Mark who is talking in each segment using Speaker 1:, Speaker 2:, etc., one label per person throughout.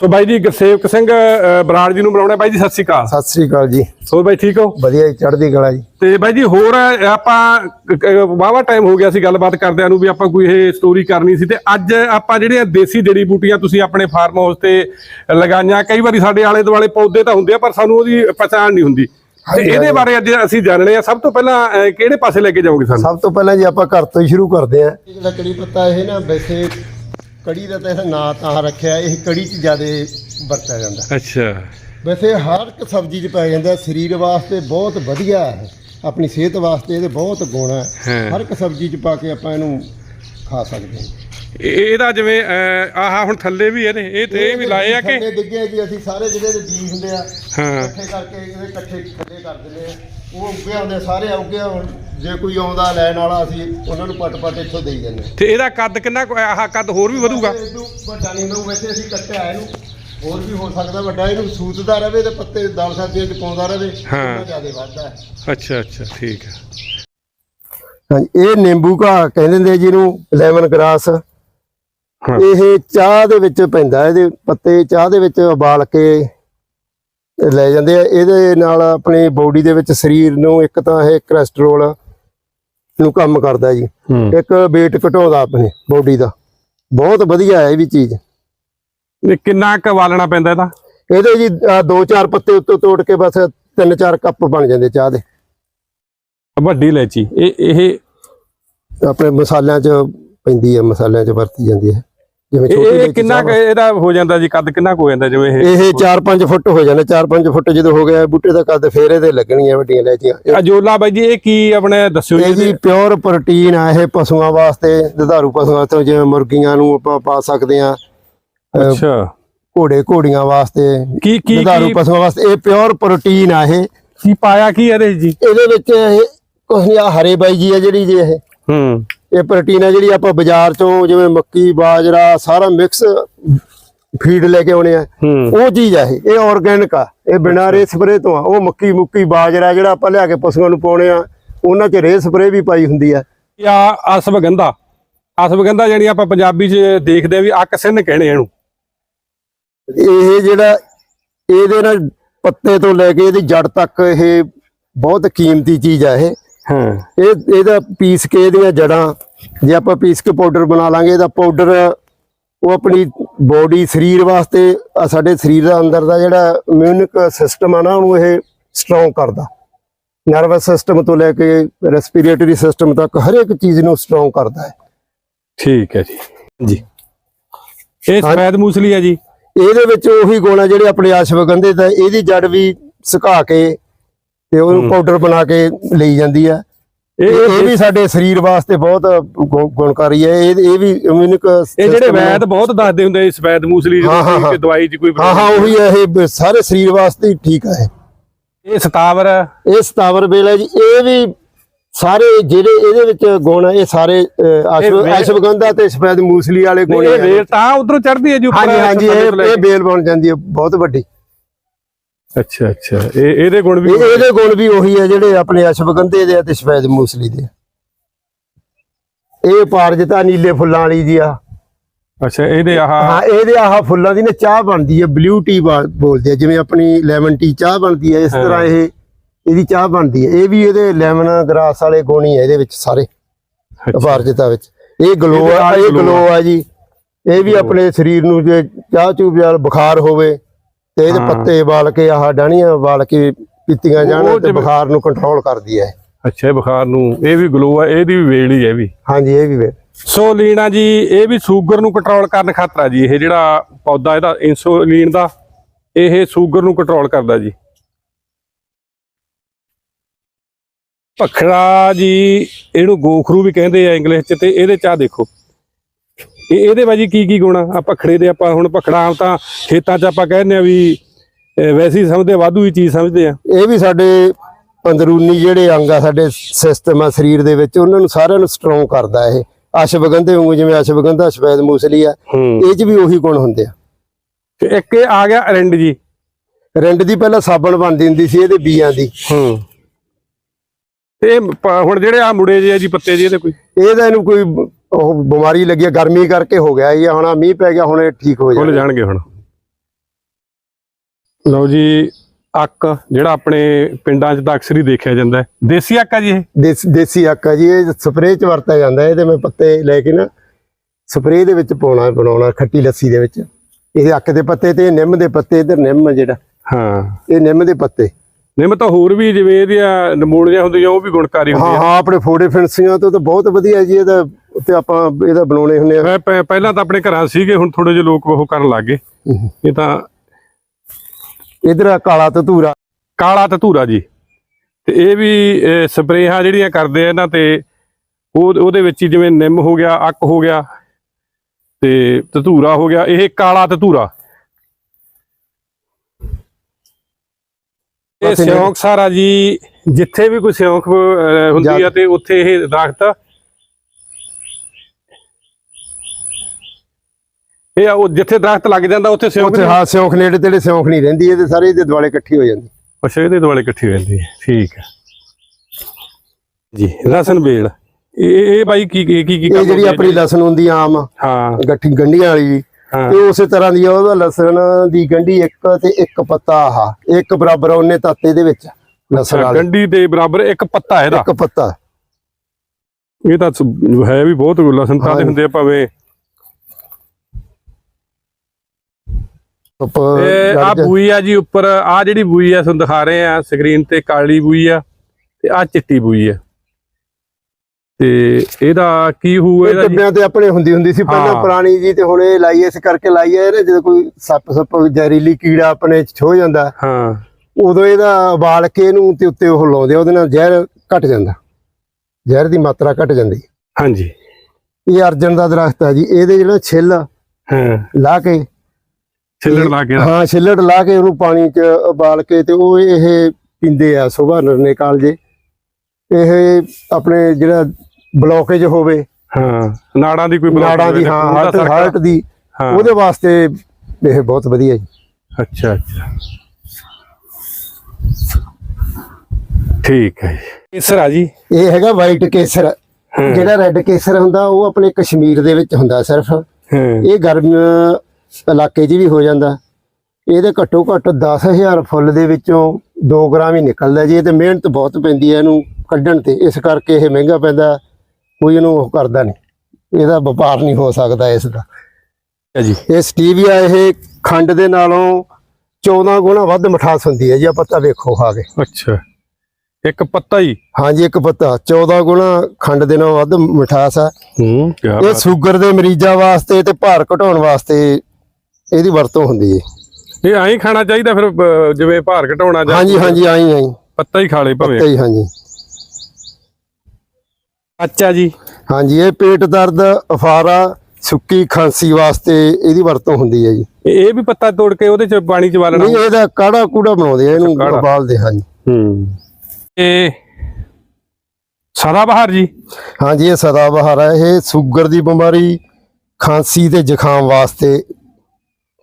Speaker 1: ਸੋ ਬਾਈ ਜੀ ਗੁਰਸੇਵਕ ਸਿੰਘ ਬਰਾੜ ਜੀ ਨੂੰ ਬੁਲਾਉਣਾ ਬਾਈ ਜੀ ਸਤਿ ਸ਼੍ਰੀ ਅਕਾਲ।
Speaker 2: ਸਤਿ ਸ੍ਰੀ ਅਕਾਲ ਜੀ।
Speaker 1: ਸੋ ਬਾਈ ਠੀਕ ਹੋ?
Speaker 2: ਵਧੀਆ ਜੀ ਚੜ੍ਹਦੀ ਕਲਾ ਜੀ।
Speaker 1: ਤੇ ਬਾਈ ਜੀ ਹੋਰ ਆਪਾਂ ਵਾਵਾ ਟਾਈਮ ਹੋ ਗਿਆ ਸੀ ਗੱਲਬਾਤ ਕਰਦਿਆਂ ਨੂੰ ਵੀ ਆਪਾਂ ਕੋਈ ਇਹ ਸਟੋਰੀ ਕਰਨੀ ਸੀ ਤੇ ਅੱਜ ਆਪਾਂ ਜਿਹੜੀਆਂ ਦੇਸੀ ਜੜੀ ਬੂਟੀਆਂ ਤੁਸੀਂ ਆਪਣੇ ਫਾਰਮ ਹਾਊਸ ਤੇ ਲਗਾਈਆਂ ਕਈ ਵਾਰੀ ਸਾਡੇ ਆਲੇ ਦੁਆਲੇ ਪੌਦੇ ਤਾਂ ਹੁੰਦੇ ਆ ਪਰ ਸਾਨੂੰ ਉਹਦੀ ਪਛਾਣ ਨਹੀਂ ਹੁੰਦੀ। ਤੇ ਇਹਦੇ। ਬਾਰੇ ਅੱਜ ਅਸੀਂ ਜਾਣਨੇ ਆ। ਸਭ ਤੋਂ ਪਹਿਲਾਂ ਕਿਹੜੇ ਪਾਸੇ ਲੈ ਕੇ ਜਾਓਗੇ ਸਾਨੂੰ?
Speaker 2: ਸਭ ਤੋਂ ਪਹਿਲਾਂ ਜੀ ਆਪਾਂ ਘਰ ਤੋਂ ਹੀ ਸ਼ੁਰੂ ਕਰਦੇ ਆਂ ਜਿਹੜਾ ਕੜੀ ਪੱਤਾ ਇਹ ਨਾ ਵੈਸੇ ਕੜੀ ਦਾ ਤਾਂ ਇਹ ਨਾਂ ਤਾਂ ਰੱਖਿਆ ਇਹ ਕੜੀ 'ਚ ਜ਼ਿਆਦਾ ਵਰਤਿਆ ਜਾਂਦਾ।
Speaker 1: ਅੱਛਾ।
Speaker 2: ਵੈਸੇ ਹਰ ਇੱਕ ਸਬਜ਼ੀ 'ਚ ਪੈ ਜਾਂਦਾ ਸਰੀਰ ਵਾਸਤੇ ਬਹੁਤ ਵਧੀਆ ਹੈ ਆਪਣੀ ਸਿਹਤ ਵਾਸਤੇ ਇਹਦੇ ਬਹੁਤ ਗੁਣ ਹਾਂ। ਹਰ ਇੱਕ ਸਬਜ਼ੀ 'ਚ ਪਾ ਕੇ ਆਪਾਂ ਇਹਨੂੰ ਖਾ ਸਕਦੇ ਹਾਂ।
Speaker 1: ਇਹਦਾ ਜਿਵੇਂ ਆਹ ਹੁਣ ਥੱਲੇ ਵੀ ਇਹਦੇ ਇਹ ਤੇ ਇਹ ਵੀ ਲਾਏ ਆ ਕਿ?
Speaker 2: ਥੱਲੇ ਡਿੱਗੇ ਜੀ ਅਸੀਂ ਸਾਰੇ ਜਿਹੜੇ ਦੇ ਬੀਜ ਹੁੰਦੇ ਆ।
Speaker 1: ਹਾਂ।
Speaker 2: ਇਕੱਠੇ ਕਰਕੇ ਇਹਦੇ ਇਕੱਠੇ ਥੱਲੇ ਕਰ ਦਿੰਦੇ ਆ। ਉਹ ਉੱਗੇ ਹੁੰਦੇ ਸਾਰੇ ਉੱਗੇ ਹੁਣ ਜੇ ਕੋਈ ਆਉਂਦਾ ਲੈਣ ਵਾਲਾ ਅਸੀਂ ਉਹਨਾਂ ਨੂੰ ਪੱਟ ਪੱਟ ਇੱਥੋਂ ਦੇਈ ਜਾਂਦੇ
Speaker 1: ਤੇ ਇਹਦਾ ਕੱਦ ਕਿੰਨਾ ਕੁ- ਆਹ ਕੱਦ ਹੋਰ ਵੀ ਵਧੂਗਾ?
Speaker 2: ਇਹਨੂੰ ਵੱਡਾ ਨਹੀਂ ਨੂੰ ਵੈਸੇ ਅਸੀਂ ਕੱਟਿਆ ਇਹਨੂੰ। ਹੋਰ ਵੀ ਹੋ ਸਕਦਾ ਵੱਡਾ ਇਹਨੂੰ ਸੂਤਦਾ ਰਵੇ ਤੇ ਪੱਤੇ ਦਾਲ ਸਬਜ਼ੀਆਂ ਚ ਪਾਉਂਦਾ ਰਵੇ
Speaker 1: ਹਾਂ।
Speaker 2: ਜ਼ਿਆਦਾ ਵੱਧਦਾ ਹੈ।
Speaker 1: ਅੱਛਾ ਅੱਛਾ ਠੀਕ ਹੈ।
Speaker 2: ਹਾਂਜੀ ਇਹ ਨਿੰਬੂ ਘਾ ਕਹਿੰਦੇ ਨੇ ਜਿਹਨੂੰ ਲੈਮਨ ਗ੍ਰਾਸ। ਇਹ ਚਾਹ ਦੇ ਵਿੱਚ ਪੈਂਦਾ ਇਹਦੇ ਪੱਤੇ ਚਾਹ ਦੇ ਵਿੱਚ ਉਬਾਲ ਕੇ ਲੈ ਜਾਂਦੇ ਆ। ਇਹਦੇ ਨਾਲ ਆਪਣੀ ਬੋਡੀ ਦੇ ਵਿੱਚ ਸਰੀਰ ਨੂੰ ਇੱਕ ਤਾਂ ਇਹ ਕੋਲੇਸਟ੍ਰੋਲ ਨੂੰ ਕੰਮ ਕਰਦਾ ਜੀ। ਇੱਕ weight ਘਟਾਉਂਦਾ ਆਪਣੀ ਬੋਡੀ ਦਾ। ਬਹੁਤ ਵਧੀਆ ਹੈ ਇਹ ਵੀ ਚੀਜ਼।
Speaker 1: ਇਹ ਕਿੰਨਾ ਕੁ ਵਾਲਣਾ ਪੈਂਦਾ ਇਹਦਾ?
Speaker 2: ਇਹਦੇ ਜੀ ਦੋ ਚਾਰ ਪੱਤੇ ਉੱਤੋਂ ਤੋੜ ਕੇ ਬਸ ਤਿੰਨ ਚਾਰ ਕੱਪ ਬਣ ਜਾਂਦੇ ਚਾਹ ਦੇ।
Speaker 1: ਵੱਡੀ ਇਲਾਇਚੀ ਇਹ ਇਹ
Speaker 2: ਆਪਣੇ ਮਸਾਲਿਆਂ 'ਚ ਪੈਂਦੀ ਹੈ ਮਸਾਲਿਆਂ 'ਚ ਵਰਤੀ ਜਾਂਦੀ ਹੈ ਜਿਵੇਂ ਛੋਟੀ
Speaker 1: ਇਹ ਕਿੰਨਾ ਕੁ ਇਹਦਾ ਹੋ ਜਾਂਦਾ ਜੀ ਕੱਦ ਕਿੰਨਾ ਕੁ ਹੋ ਜਾਂਦਾ ਜਿਵੇਂ ਇਹ?
Speaker 2: ਇਹ 4-5 ਫੁੱਟ ਹੋ ਜਾਣਾ 4-5 ਫੁੱਟ ਜਦੋਂ ਹੋ ਗਿਆ ਬੂਟੇ ਦਾ ਕੱਦ ਫੇਰ ਇਹਦੇ ਲੱਗਣੀਆਂ ਵੱਡੀਆਂ ਇਲਾਇਚੀਆਂ ਇਹ-
Speaker 1: ਅਜੋਲਾ ਬਾਈ ਜੀ ਇਹ ਕੀ ਆਪਣੇ ਦੱਸਿਓ
Speaker 2: ਇਹ
Speaker 1: ਜੀ
Speaker 2: ਜੀ ਪਿਓਰ ਪ੍ਰੋਟੀਨ ਆ ਇਹ ਪਸ਼ੂਆਂ ਵਾਸਤੇ ਦੁਧਾਰੂ ਪਸ਼ੂਆਂ ਤੋਂ ਜਿਵੇਂ ਮੁਰਗੀਆਂ ਨੂੰ ਆਪਾਂ ਪਾ ਸਕਦੇ ਆ
Speaker 1: ਅੱਛਾ।
Speaker 2: ਘੋੜੇ ਘੋੜੀਆਂ ਵਾਸਤੇ
Speaker 1: ਕੀ ਕੀ
Speaker 2: ਦੁਧਾਰੂ
Speaker 1: ਕੀ
Speaker 2: ਪਸ਼ੂਆਂ ਵਾਸਤੇ ਇਹ ਪਿਓਰ ਪ੍ਰੋਟੀਨ ਆ ਇਹ।
Speaker 1: ਕੀ ਪਾਇਆ ਕੀ ਇਹਦੇ ਜੀ
Speaker 2: ਇਹਦੇ ਵਿੱਚ ਇਹ ਕੁਛ ਨਹੀਂ ਆ ਹਰੇ ਬਾਈ ਜੀ ਆ ਜਿਹੜੀ ਜੀ ਇਹ।
Speaker 1: ਹੂੰ।
Speaker 2: ਇਹ ਪ੍ਰੋਟੀਨ ਹੈ ਜਿਹੜੀ ਆਪਾਂ ਬਾਜ਼ਾਰ ਚੋਂ ਜਿਵੇਂ ਮੱਕੀ ਬਾਜਰਾ ਸਾਰਾ ਮਿਕਸ ਫੀਡ ਲੈ ਕੇ ਆਉਣੇ ਆ। ਉਹ ਚੀਜ਼ ਆ ਇਹ ਇਹ ਆਰਗੈਨਿਕ ਆ। ਇਹ ਬਿਨਾਂ ਰੇ ਸਪਰੇ ਤੋਂ ਆ। ਉਹ ਮੱਕੀ ਮੁੱਕੀ ਬਾਜਰਾ ਜਿਹੜਾ ਆਪਾਂ ਲਿਆ ਕੇ ਪਸ਼ੂਆਂ ਨੂੰ ਪਾਉਣੇ ਆ ਉਹਨਾਂ 'ਚ ਰੇ ਸਪਰੇ ਵੀ ਪਾਈ ਹੁੰਦੀ ਆ।
Speaker 1: ਆ ਅਸਵਗੰਧਾ ਅਸਵਗੰਧਾ ਜਿਹੜੀ ਆਪਾਂ ਪੰਜਾਬੀ 'ਚ ਦੇਖਦੇ ਆ ਵੀ ਅੱਕ ਸਿੰਨ ਕਹਿੰਦੇ ਆ ਇਹਨੂੰ।
Speaker 2: ਇਹ ਜਿਹੜਾ ਇਹਦੇ ਨਾਲ ਪੱਤੇ ਤੋਂ ਲੈ ਕੇ ਇਹਦੀ ਜੜ ਤੱਕ ਇਹ ਬਹੁਤ ਕੀਮਤੀ ਚੀਜ਼ ਆ ਇਹ।
Speaker 1: ਹਾਂ।
Speaker 2: ਇਹ ਇਹਦਾ ਪੀਸ ਕੇ ਇਹਦੀਆਂ ਜੜਾਂ ਜੇ ਆਪਾਂ ਪੀਸ ਕੇ ਪਾਊਡਰ ਬਣਾ ਲਾਂਗੇ ਇਹਦਾ ਪਾਊਡਰ ਉਹ ਆਪਣੀ ਬੋਡੀ ਸਰੀਰ ਵਾਸਤੇ ਸਾਡੇ ਸਰੀਰ ਦਾ ਅੰਦਰ ਦਾ ਜਿਹੜਾ ਇਮਿਊਨਿਕ ਸਿਸਟਮ ਆ ਨਾ ਉਹਨੂੰ ਇਹ ਸਟਰੋਂਗ ਕਰਦਾ। ਨਰਵਸ ਸਿਸਟਮ ਤੋਂ ਲੈ ਕੇ ਰੈਸਪੀਰੇਟਰੀ ਸਿਸਟਮ ਤੱਕ ਹਰ ਇੱਕ ਚੀਜ਼ ਨੂੰ ਸਟਰੋਂਗ ਕਰਦਾ ਹੈ।
Speaker 1: ਠੀਕ ਹੈ ਜੀ। ਜੀ। ਇਹ ਸਫੈਦ ਮੂਸਲੀ ਹੈ ਜੀ?
Speaker 2: ਇਹਦੇ ਵਿੱਚ ਉਹੀ ਗੁਣ ਜਿਹੜੇ ਆਪਣੇ ਆਸ਼ਵਗੰਧੇ ਦਾ ਇਹਦੀ ਜੜ ਵੀ ਸੁਕਾ ਕੇ ਤੇ ਉਹਨੂੰ ਪਾਊਡਰ ਬਣਾ ਕੇ ਲਈ ਜਾਂਦੀ ਆ।
Speaker 1: ਇਹ
Speaker 2: ਇਹ ਵੀ ਸਾਡੇ ਸਰੀਰ ਵਾਸਤੇ ਬਹੁਤ ਗੁਣਕਾਰੀ ਹੈ ਇਹ ਇਹ ਵੀ ਇਮਿਊਨਿਕ
Speaker 1: ਇਹ ਜਿਹੜੇ ਵੈਦ ਬਹੁਤ ਦੱਸਦੇ ਹੁੰਦੇ ਸਫੈਦ ਮੂਸਲੀ
Speaker 2: ਹਾਂ, ਹਾਂ, ਹਾਂ।
Speaker 1: ਕੋਈ ਦਵਾਈ 'ਚ ਕੋਈ
Speaker 2: ਹਾਂ ਹਾਂ ਉਹੀ ਹੈ ਇਹ ਸਾਰੇ ਸਰੀਰ ਵਾਸਤੇ ਹੀ ਠੀਕ ਹੈ
Speaker 1: ਇਹ। ਸਤਾਵਰ
Speaker 2: ਇਹ ਸਤਾਵਰ ਬੇਲ ਹੈ ਜੀ। ਇਹ ਵੀ ਸਾਰੇ ਜਿਹੜੇ ਇਹਦੇ ਵਿੱਚ ਗੁਣ ਇਹ ਸਾਰੇ ਅ, ਆਸ਼ਵ-
Speaker 1: ਵੇ-
Speaker 2: ਆਸ਼ਵਗੰਧਾ ਤੇ ਸਫੈਦ ਮੂਸਲੀ ਵਾਲੇ ਗੁਣ
Speaker 1: ਇਹ
Speaker 2: ਹੈ
Speaker 1: ਤਾਂ ਉਧਰੋਂ ਚੜਦੀ ਹੈ ਜੀ ਉੱਪਰ
Speaker 2: ਹਾਂਜੀ ਹਾਂਜੀ ਇਹ। ਬੇਲ ਬਣ ਜਾਂਦੀ ਹੈ ਬਹੁਤ ਵੱਡੀ।
Speaker 1: ਅੱਛਾ ਅੱਛਾ। ਇਹ ਇਹਦੇ ਗੁਣ ਵੀ
Speaker 2: ਇਹ ਇਹਦੇ ਗੁਣ ਵੀ ਉਹੀ ਹੈ ਜਿਹੜੇ ਆਪਣੇ ਅਸ਼ਵਗੰਧੇ ਦੇ ਆ ਤੇ ਸਫੈਦ ਮੂਸਲੀ ਦੇ। ਇਹ ਪਾਰਜਤਾ ਨੀਲੇ ਫੁੱਲਾਂ ਵਾਲੀ ਦੀ ਆ।
Speaker 1: ਅੱਛਾ ਇਹਦੇ ਆਹ
Speaker 2: ਹਾਂ ਇਹਦੇ ਆਹ ਫੁੱਲਾਂ ਦੀ ਨਾ ਚਾਹ ਬਣਦੀ ਹੈ ਬਲੂ ਟੀ ਬੋਲਦੇ ਆ। ਜਿਵੇਂ ਆਪਣੀ ਲੈਮਨ ਟੀ ਚਾਹ ਬਣਦੀ ਹੈ ਇਸ ਤਰ੍ਹਾਂ ਇਹ ਇਹਦੀ ਚਾਹ ਬਣਦੀ ਹੈ ਇਹ ਵੀ ਇਹਦੇ ਲੈਮਨ ਗ੍ਰਾਸ ਵਾਲੇ ਗੁਣ ਹੀ ਹੈ ਇਹਦੇ ਵਿੱਚ ਸਾਰੇ
Speaker 1: ਅੱਛਾ।
Speaker 2: ਅਪਾਰਜਤਾ ਵਿੱਚ। ਇਹ ਗਲੋ
Speaker 1: ਇਹਦੇ
Speaker 2: ਆ
Speaker 1: ਨਾਲ
Speaker 2: ਇਹ
Speaker 1: glow
Speaker 2: ਗਲੋ ਆ ਜੀ। ਇਹ ਵੀ ਆਪਣੇ ਸਰੀਰ ਨੂੰ ਜੇ ਚਾਹ ਚੂਬ ਨਾਲ ਬੁਖਾਰ ਹੋਵੇ ਤੇ ਇਹਦੇ
Speaker 1: ਹਾਂ।
Speaker 2: ਪੱਤੇ ਵਾਲ ਕੇ ਆਹ ਡਾਣੀਆਂ ਵਾਲ ਕੇ ਪੀਤੀਆਂ ਜਾਣ ਤੇ ਬੁਖਾਰ ਨੂੰ ਕੰਟਰੋਲ ਕਰਦੀ ਹੈ
Speaker 1: ਅੱਛਾ ਇਹ ਬੁਖਾਰ ਨੂੰ ਇਹ ਵੀ ਗਲੋ ਆ ਇਹਦੀ ਵੀ ਵੇਲ ਹੀ ਹੈ ਵੀ।
Speaker 2: ਹਾਂਜੀ ਇਹ ਵੀ ਵੇ
Speaker 1: ਸੋ ਲੀਣਾ ਜੀ ਇਹ ਵੀ ਸ਼ੂਗਰ ਨੂੰ ਕੰਟਰੋਲ ਕਰਨ ਖਾਤਰ ਜੀ ਇਹ ਜਿਹੜਾ ਪੌਦਾ ਇਹਦਾ ਇਨਸੂਲਿਨ ਦਾ ਇਹ ਸ਼ੂਗਰ ਨੂੰ ਕੰਟਰੋਲ ਕਰਦਾ ਜੀ। ਪਖੜਾ ਜੀ ਇਹਨੂੰ ਗੋਖਰੂ ਵੀ ਕਹਿੰਦੇ ਆ ਇੰਗਲਿਸ਼ ਚ ਤੇ ਇਹਦੇ ਚ ਆ ਦੇਖੋ। ਇਹ ਇਹਦੇ ਬਾਜੀ ਕੀ ਕੀ ਗੁਣ ਆ? ਪਖੜੇ ਦੇ ਆਪਾਂ ਹੁਣ ਪਖੜਾ ਆਮ ਤਾਂ ਖੇਤਾਂ ਚ ਆਪਾਂ ਕਹਿੰਦੇ ਆ ਵੀ ਵੈਸੇ ਸਮਝਦੇ ਵਾਧੂ ਹੀ ਚੀਜ਼ ਸਮਝਦੇ ਆ।
Speaker 2: ਇਹ ਵੀ ਸਾਡੇ ਅੰਦਰੂਨੀ ਜਿਹੜੇ ਅੰਗ ਆ ਸਾਡੇ ਸਿਸਟਮ ਆ ਸਰੀਰ ਦੇ ਵਿੱਚ ਉਹਨਾਂ ਨੂੰ ਸਾਰਿਆਂ ਨੂੰ ਸਟਰੋਂਗ ਕਰਦਾ ਇਹ। ਅਸ਼ਵਗੰਧੇ ਵਾਂਗੂ ਜਿਵੇਂ ਅਸ਼ਵਗੰਧਾ ਸਫੈਦ ਮੂਸਲੀ ਆ ਇਹ 'ਚ ਵੀ ਉਹੀ ਗੁਣ ਹੁੰਦੇ ਆ।
Speaker 1: ਤੇ ਇੱਕ ਇਹ ਆ ਗਿਆ ਅਰਿੰਡ ਜੀ।
Speaker 2: ਰਿੰਡ ਦੀ ਪਹਿਲਾਂ ਸਾਬਣ ਬਣਦੀ ਹੁੰਦੀ ਸੀ ਇਹਦੇ ਬੀਆਂ ਦੀ।
Speaker 1: ਹੂੰ। ਤੇ ਹੁਣ ਜਿਹੜੇ ਆ ਮੁੜੇ ਜੇ ਆ ਜੀ ਪੱਤੇ ਜੀ ਇਹਦੇ ਕੋਈ?
Speaker 2: ਇਹਦਾ ਇਹਨੂੰ ਕੋਈ ਉਹ ਬਿਮਾਰੀ ਲੱਗੀ ਗਰਮੀ ਕਰਕੇ ਹੋ ਗਿਆ ਇਹ ਹੁਣ ਆਹ ਮੀਂਹ ਪੈ ਗਿਆ ਹੁਣ ਇਹ ਠੀਕ ਹੋ
Speaker 1: ਖੁੱਲ
Speaker 2: ਜਾਣਾ
Speaker 1: ਜਾਣਗੇ ਹੁਣ। ਲਓ ਜੀ ਅੱਕ ਜਿਹੜਾ ਆਪਣੇ ਪਿੰਡਾਂ 'ਚ ਤਾਂ ਅਕਸਰ ਹੀ ਦੇਖਿਆ ਜਾਂਦਾ ਹੈ। ਦੇਸੀ ਅੱਕ ਆ ਜੀ ਇਹ?
Speaker 2: ਦੇਸ- ਦੇਸੀ ਆਕਾ ਜੀ ਇਹ ਸਪਰੇਅ ਚ ਵਰਤਿਆ ਜਾਂਦਾ ਹੈ। ਇਹਦੇ ਮੈਂ ਪੱਤੇ ਲੈ ਕੇ ਨਾ ਸਪਰੇਅ ਦੇ ਵਿੱਚ ਪਾਉਣਾ ਬਣਾਉਣਾ ਖੱਟੀ ਲੱਸੀ ਦੇ ਵਿੱਚ। ਇਹ ਅੱਕ ਦੇ ਪੱਤੇ ਤੇ ਨਿੰਮ ਦੇ ਪੱਤੇ ਇਧਰ ਨਿੰਮ ਆ ਜਿਹੜਾ।
Speaker 1: ਹਾਂ।
Speaker 2: ਇਹ ਨਿੰਮ ਦੇ ਪੱਤੇ।
Speaker 1: ਨਿੰਮ ਤਾਂ ਹੋਰ ਵੀ ਜਿਵੇਂ ਇਹਦੀਆਂ ਨਮੂਨੀਆਂ ਹੁੰਦੀਆਂ ਉਹ ਵੀ ਗੁਣਕਾਰੀ
Speaker 2: ਹਾਂ।
Speaker 1: ਹੁੰਦੀਆਂ
Speaker 2: ਹਾਂ ਆਪਣੇ ਫੋੜੇ ਫਿੰਸੀਆਂ ਤੋਂ ਤਾਂ ਬਹੁਤ ਵਧੀਆ ਜੀ ਇਹਦਾ ਤੇ ਆਪਾਂ ਇਹਦਾ ਬਣਾਉਣੇ ਹੁੰਦੇ ਆ।
Speaker 1: ਪਹਿ- ਪਹਿਲਾਂ ਤਾਂ ਆਪਣੇ ਘਰਾਂ ਸੀਗੇ ਹੁਣ ਥੋੜੇ ਜਿਹੇ ਲੋਕ ਉਹ ਕਰਨ ਲੱਗ ਗਏ। ਇਹ ਤਾਂ
Speaker 2: ਇਧਰ ਆ ਕਾਲਾ ਧਤੂਰਾ
Speaker 1: ਕਾਲਾ ਧਤੂਰਾ ਜੀ। ਤੇ ਇਹ ਵੀ ਅਹ, ਸਪਰੇਹਾਂ ਜਿਹੜੀਆਂ ਕਰਦੇ ਆ ਇਹਨਾਂ ਤੇ ਉਹ ਉਹਦੇ ਵਿੱਚ ਹੀ ਜਿਵੇਂ ਨਿੰਮ ਹੋ ਗਿਆ ਅੱਕ ਹੋ ਗਿਆ ਤੇ ਧਤੂਰਾ ਹੋ ਗਿਆ ਇਹ ਕਾਲਾ ਧਤੂਰਾ ਇਹ ਸਿਉਂਕ ਸਾਰਾ ਜੀ ਜਿੱਥੇ ਵੀ ਕੋਈ ਸਿਉਂਕ ਅਹ, ਹੁੰਦੀ ਆ ਤੇ ਉੱਥੇ ਇਹ ਦਰਖਤ ਇਹ ਆ ਉਹ ਜਿੱਥੇ ਦਰਖਤ ਲੱਗ ਜਾਂਦਾ ਉੱਥੇ ਸਿਉਂਕ
Speaker 2: ਉੱਥੇ ਹਾਂ ਸਿਉਂਖ ਨੇੜੇ ਤੇੜੇ ਸਿਉਂਖ ਨਹੀਂ ਰਹਿੰਦੀ ਇਹਦੇ ਸਾਰੇ ਇਹਦੇ ਦੁਆਲੇ ਇਕੱਠੀ ਹੋ ਜਾਂਦੀ।
Speaker 1: ਅੱਛਾ ਇਹਦੇ ਦੁਆਲੇ ਇਕੱਠੀ ਹੋ ਜਾਂਦੀ ਹੈ ਠੀਕ ਹੈ। ਜੀ ਲਸਣ ਬੇਲ ਇਹ ਇਹ- ਬਾਈ ਕੀ ਕੀ ਕੀ
Speaker 2: ਇਹ ਜਿਹੜੀ ਆਪਣੀ ਲਸਣ ਹੁੰਦੀ ਆਮ
Speaker 1: ਹਾਂ।
Speaker 2: ਗੱਠੀ ਗੰਢੀਆਂ ਵਾਲੀ ਜੀ ਤੇ ਉਸੇ ਤਰ੍ਹਾਂ ਦੀ ਉਹਦਾ ਲਸਣ ਦੀ ਗੰਢੀ ਇੱਕ ਤੇ ਇੱਕ ਪੱਤਾ ਆਹ ਇੱਕ ਬਰਾਬਰ ਉਹਨੇ ਤਾਤੇ ਦੇ ਵਿੱਚ ਲਸਣ ਵਾਲੇ।
Speaker 1: ਗੰਢੀ ਦੇ ਬਰਾਬਰ ਇੱਕ ਪੱਤਾ ਇਹਦਾ?
Speaker 2: ਇੱਕ ਪੱਤਾ।
Speaker 1: ਇਹ ਤਾਂ ਹੈ ਵੀ ਬਹੁਤ ਲਸਣ ਤਾਂ ਦੇ। ਹੁੰਦੇ ਆ ਭਾਵੇਂ ਆ ਬੂਈ ਆ ਜੀ ਉੱਪਰ ਆ ਜਿਹੜੀ ਬੂਈ ਆ ਤੁਹਾਨੂੰ ਦਿਖਾ ਰਹੇ ਆ ਸਕਰੀਨ ਤੇ ਕਾਲੀ ਬੂਈ ਆ ਤੇ ਆ ਚਿੱਟੀ ਬੂਈ ਆ। ਤੇ ਇਹਦਾ ਕੀ ਹੋਊ
Speaker 2: ਇਹ
Speaker 1: ਇਹਦਾ
Speaker 2: ਟਿੱਬਿਆਂ ਤੇ ਆਪਣੇ ਹੁੰਦੀ ਹੁੰਦੀ ਸੀ ਪਹਿਲਾਂ। ਪੁਰਾਣੀ ਜੀ ਤੇ ਹੁਣ ਇਹ ਲਾਈ ਇਸ ਕਰਕੇ ਲਾਈ ਹੈ ਜਦੋਂ ਕੋਈ ਸੱਪ ਸੱਪ ਜ਼ਹਿਰੀਲੀ ਕੀੜਾ ਆਪਣੇ ਚ ਹੋ ਜਾਂਦਾ
Speaker 1: ਹਾਂ।
Speaker 2: ਉਦੋਂ ਇਹਦਾ ਉਬਾਲ ਕੇ ਇਹਨੂੰ ਤੇ ਉੱਤੇ ਉਹ ਲਾਉਂਦੇ ਉਹਦੇ ਨਾਲ ਜ਼ਹਿਰ ਘਟ ਜਾਂਦਾ। ਜ਼ਹਿਰ ਦੀ ਮਾਤਰਾ ਘਟ ਜਾਂਦੀ।
Speaker 1: ਹਾਂਜੀ।
Speaker 2: ਇਹ ਅਰਜਨ ਦਾ ਦਰਖਤ ਆ ਜੀ ਇਹਦੇ ਜਿਹੜਾ ਛਿੱਲ
Speaker 1: ਹਾਂ।
Speaker 2: ਲਾ ਕੇ
Speaker 1: ਛਿੱਲੜ ਲਾ ਕੇ
Speaker 2: ਹਾਂ ਛਿੱਲੜ ਲਾ ਕੇ ਉਹਨੂੰ ਪਾਣੀ 'ਚ ਉਬਾਲ ਕੇ ਤੇ ਉਹ ਇਹ ਪੀਂਦੇ ਆ ਸੁਬਾਹ ਨਰਨੇ ਕਾਲਜੇ ਇਹ ਆਪਣੇ ਜਿਹੜਾ ਬਲੋਕੇਜ ਹੋਵੇ।
Speaker 1: ਹਾਂ ਨਾੜਾਂ ਦੀ ਕੋਈ
Speaker 2: ਨਾੜਾਂ ਦੀ ਹਾਂ ਹਾਰਟ। ਹਾਰਟ ਦੀ। ਉਹਦੇ ਵਾਸਤੇ ਇਹ ਬਹੁਤ ਵਧੀਆ ਜੀ।
Speaker 1: ਅੱਛਾ ਅੱਛਾ। ਠੀਕ ਹੈ ਜੀ। ਕੇਸਰ ਜੀ।
Speaker 2: ਇਹ ਹੈਗਾ ਵਾਈਟ ਕੇਸਰ। ਜਿਹੜਾ ਰੈੱਡ ਕੇਸਰ ਹੁੰਦਾ ਉਹ ਆਪਣੇ ਕਸ਼ਮੀਰ ਦੇ ਵਿੱਚ ਹੁੰਦਾ ਸਿਰਫ। ਇਹ ਗਰਮ ਇਲਾਕੇ 'ਚ ਵੀ ਹੋ ਜਾਂਦਾ। ਇਹਦੇ ਘੱਟੋ ਘੱਟ 10000 ਫੁੱਲ ਦੇ ਵਿੱਚੋਂ 2 ਗ੍ਰਾਮ ਹੀ ਨਿਕਲਦਾ ਜੀ। ਇਹ ਤੇ ਮਿਹਨਤ ਬਹੁਤ ਪੈਂਦੀ ਹੈ ਇਹਨੂੰ ਕੱਢਣ ਤੇ। ਇਸ ਕਰਕੇ ਇਹ ਮਹਿੰਗਾ ਪੈਂਦਾ। ਕੋਈ ਇਹਨੂੰ ਉਹ ਕਰਦਾ ਨਹੀਂ। ਇਹਦਾ ਵਪਾਰ ਨਹੀਂ ਹੋ ਸਕਦਾ ਇਸ ਦਾ।
Speaker 1: ਜੀ।
Speaker 2: ਇਹ ਸਟੀਵੀਆ ਇਹ ਖੰਡ ਦੇ ਨਾਲੋਂ 14 ਗੁਣਾ ਵੱਧ ਮਿਠਾਸ ਹੁੰਦੀ ਹੈ ਜੀ। ਆ ਪੱਤਾ ਵੇਖੋ ਖਾ ਕੇ
Speaker 1: ਅੱਛਾ। ਇੱਕ ਪੱਤਾ ਹੀ?
Speaker 2: ਹਾਂਜੀ ਇੱਕ ਪੱਤਾ। 14 ਗੁਣਾ ਖੰਡ ਦੇ ਨਾਲੋਂ ਵੱਧ ਮਿਠਾਸ ਆ।
Speaker 1: ਹੂੰ
Speaker 2: ਇਹ ਸ਼ੂਗਰ ਦੇ ਮਰੀਜ਼ਾਂ ਵਾਸਤੇ ਤੇ ਭਾਰ ਘਟਾਉਣ ਵਾਸਤੇ ਇਹਦੀ ਵਰਤੋਂ ਹੁੰਦੀ ਹੈ
Speaker 1: ਇਹ ਐਂ ਖਾਣਾ ਚਾਹੀਦਾ ਫਿਰ ਅਹ, ਜਿਵੇਂ ਭਾਰ ਘਟਾਉਣਾ ਜਾਂ
Speaker 2: ਹਾਂਜੀ ਹਾਂਜੀ ਆਈ ਆਈ
Speaker 1: ਪੱਤਾ ਹੀ ਖਾ ਲੇ ਭਾਵੇਂ।
Speaker 2: ਪੱਤਾ ਹੀ ਹਾਂਜੀ।
Speaker 1: ਅੱਛਾ ਜੀ।
Speaker 2: ਹਾਂਜੀ ਇਹ ਪੇਟ ਦਰਦ ਅਫਾਰਾ ਸੁੱਕੀ ਖਾਂਸੀ ਵਾਸਤੇ ਇਹਦੀ ਵਰਤੋਂ ਹੁੰਦੀ ਹੈ ਜੀ।
Speaker 1: ਇਹ ਇਹ ਵੀ ਪੱਤਾ ਤੋੜ ਕੇ ਉਹਦੇ ਚ ਪਾਣੀ ਚ ਵਾਲਣਾ
Speaker 2: ਨਹੀਂ ਇਹਦਾ ਕਾੜਾ ਕੂੜਾ ਬਣਾਉਂਦੇ ਆ ਇਹਨੂੰ
Speaker 1: ਕਾੜਾ।
Speaker 2: ਉਬਾਲਦੇ ਹਾਂਜੀ।
Speaker 1: ਹੂੰ। ਇਹ ਸਦਾ ਬਹਾਰ ਜੀ?
Speaker 2: ਹਾਂਜੀ ਇਹ ਸਦਾ ਬਹਾਰ ਹੈ ਇਹ ਸ਼ੂਗਰ ਦੀ ਬਿਮਾਰੀ ਖਾਂਸੀ ਤੇ ਜ਼ੁਕਾਮ ਵਾਸਤੇ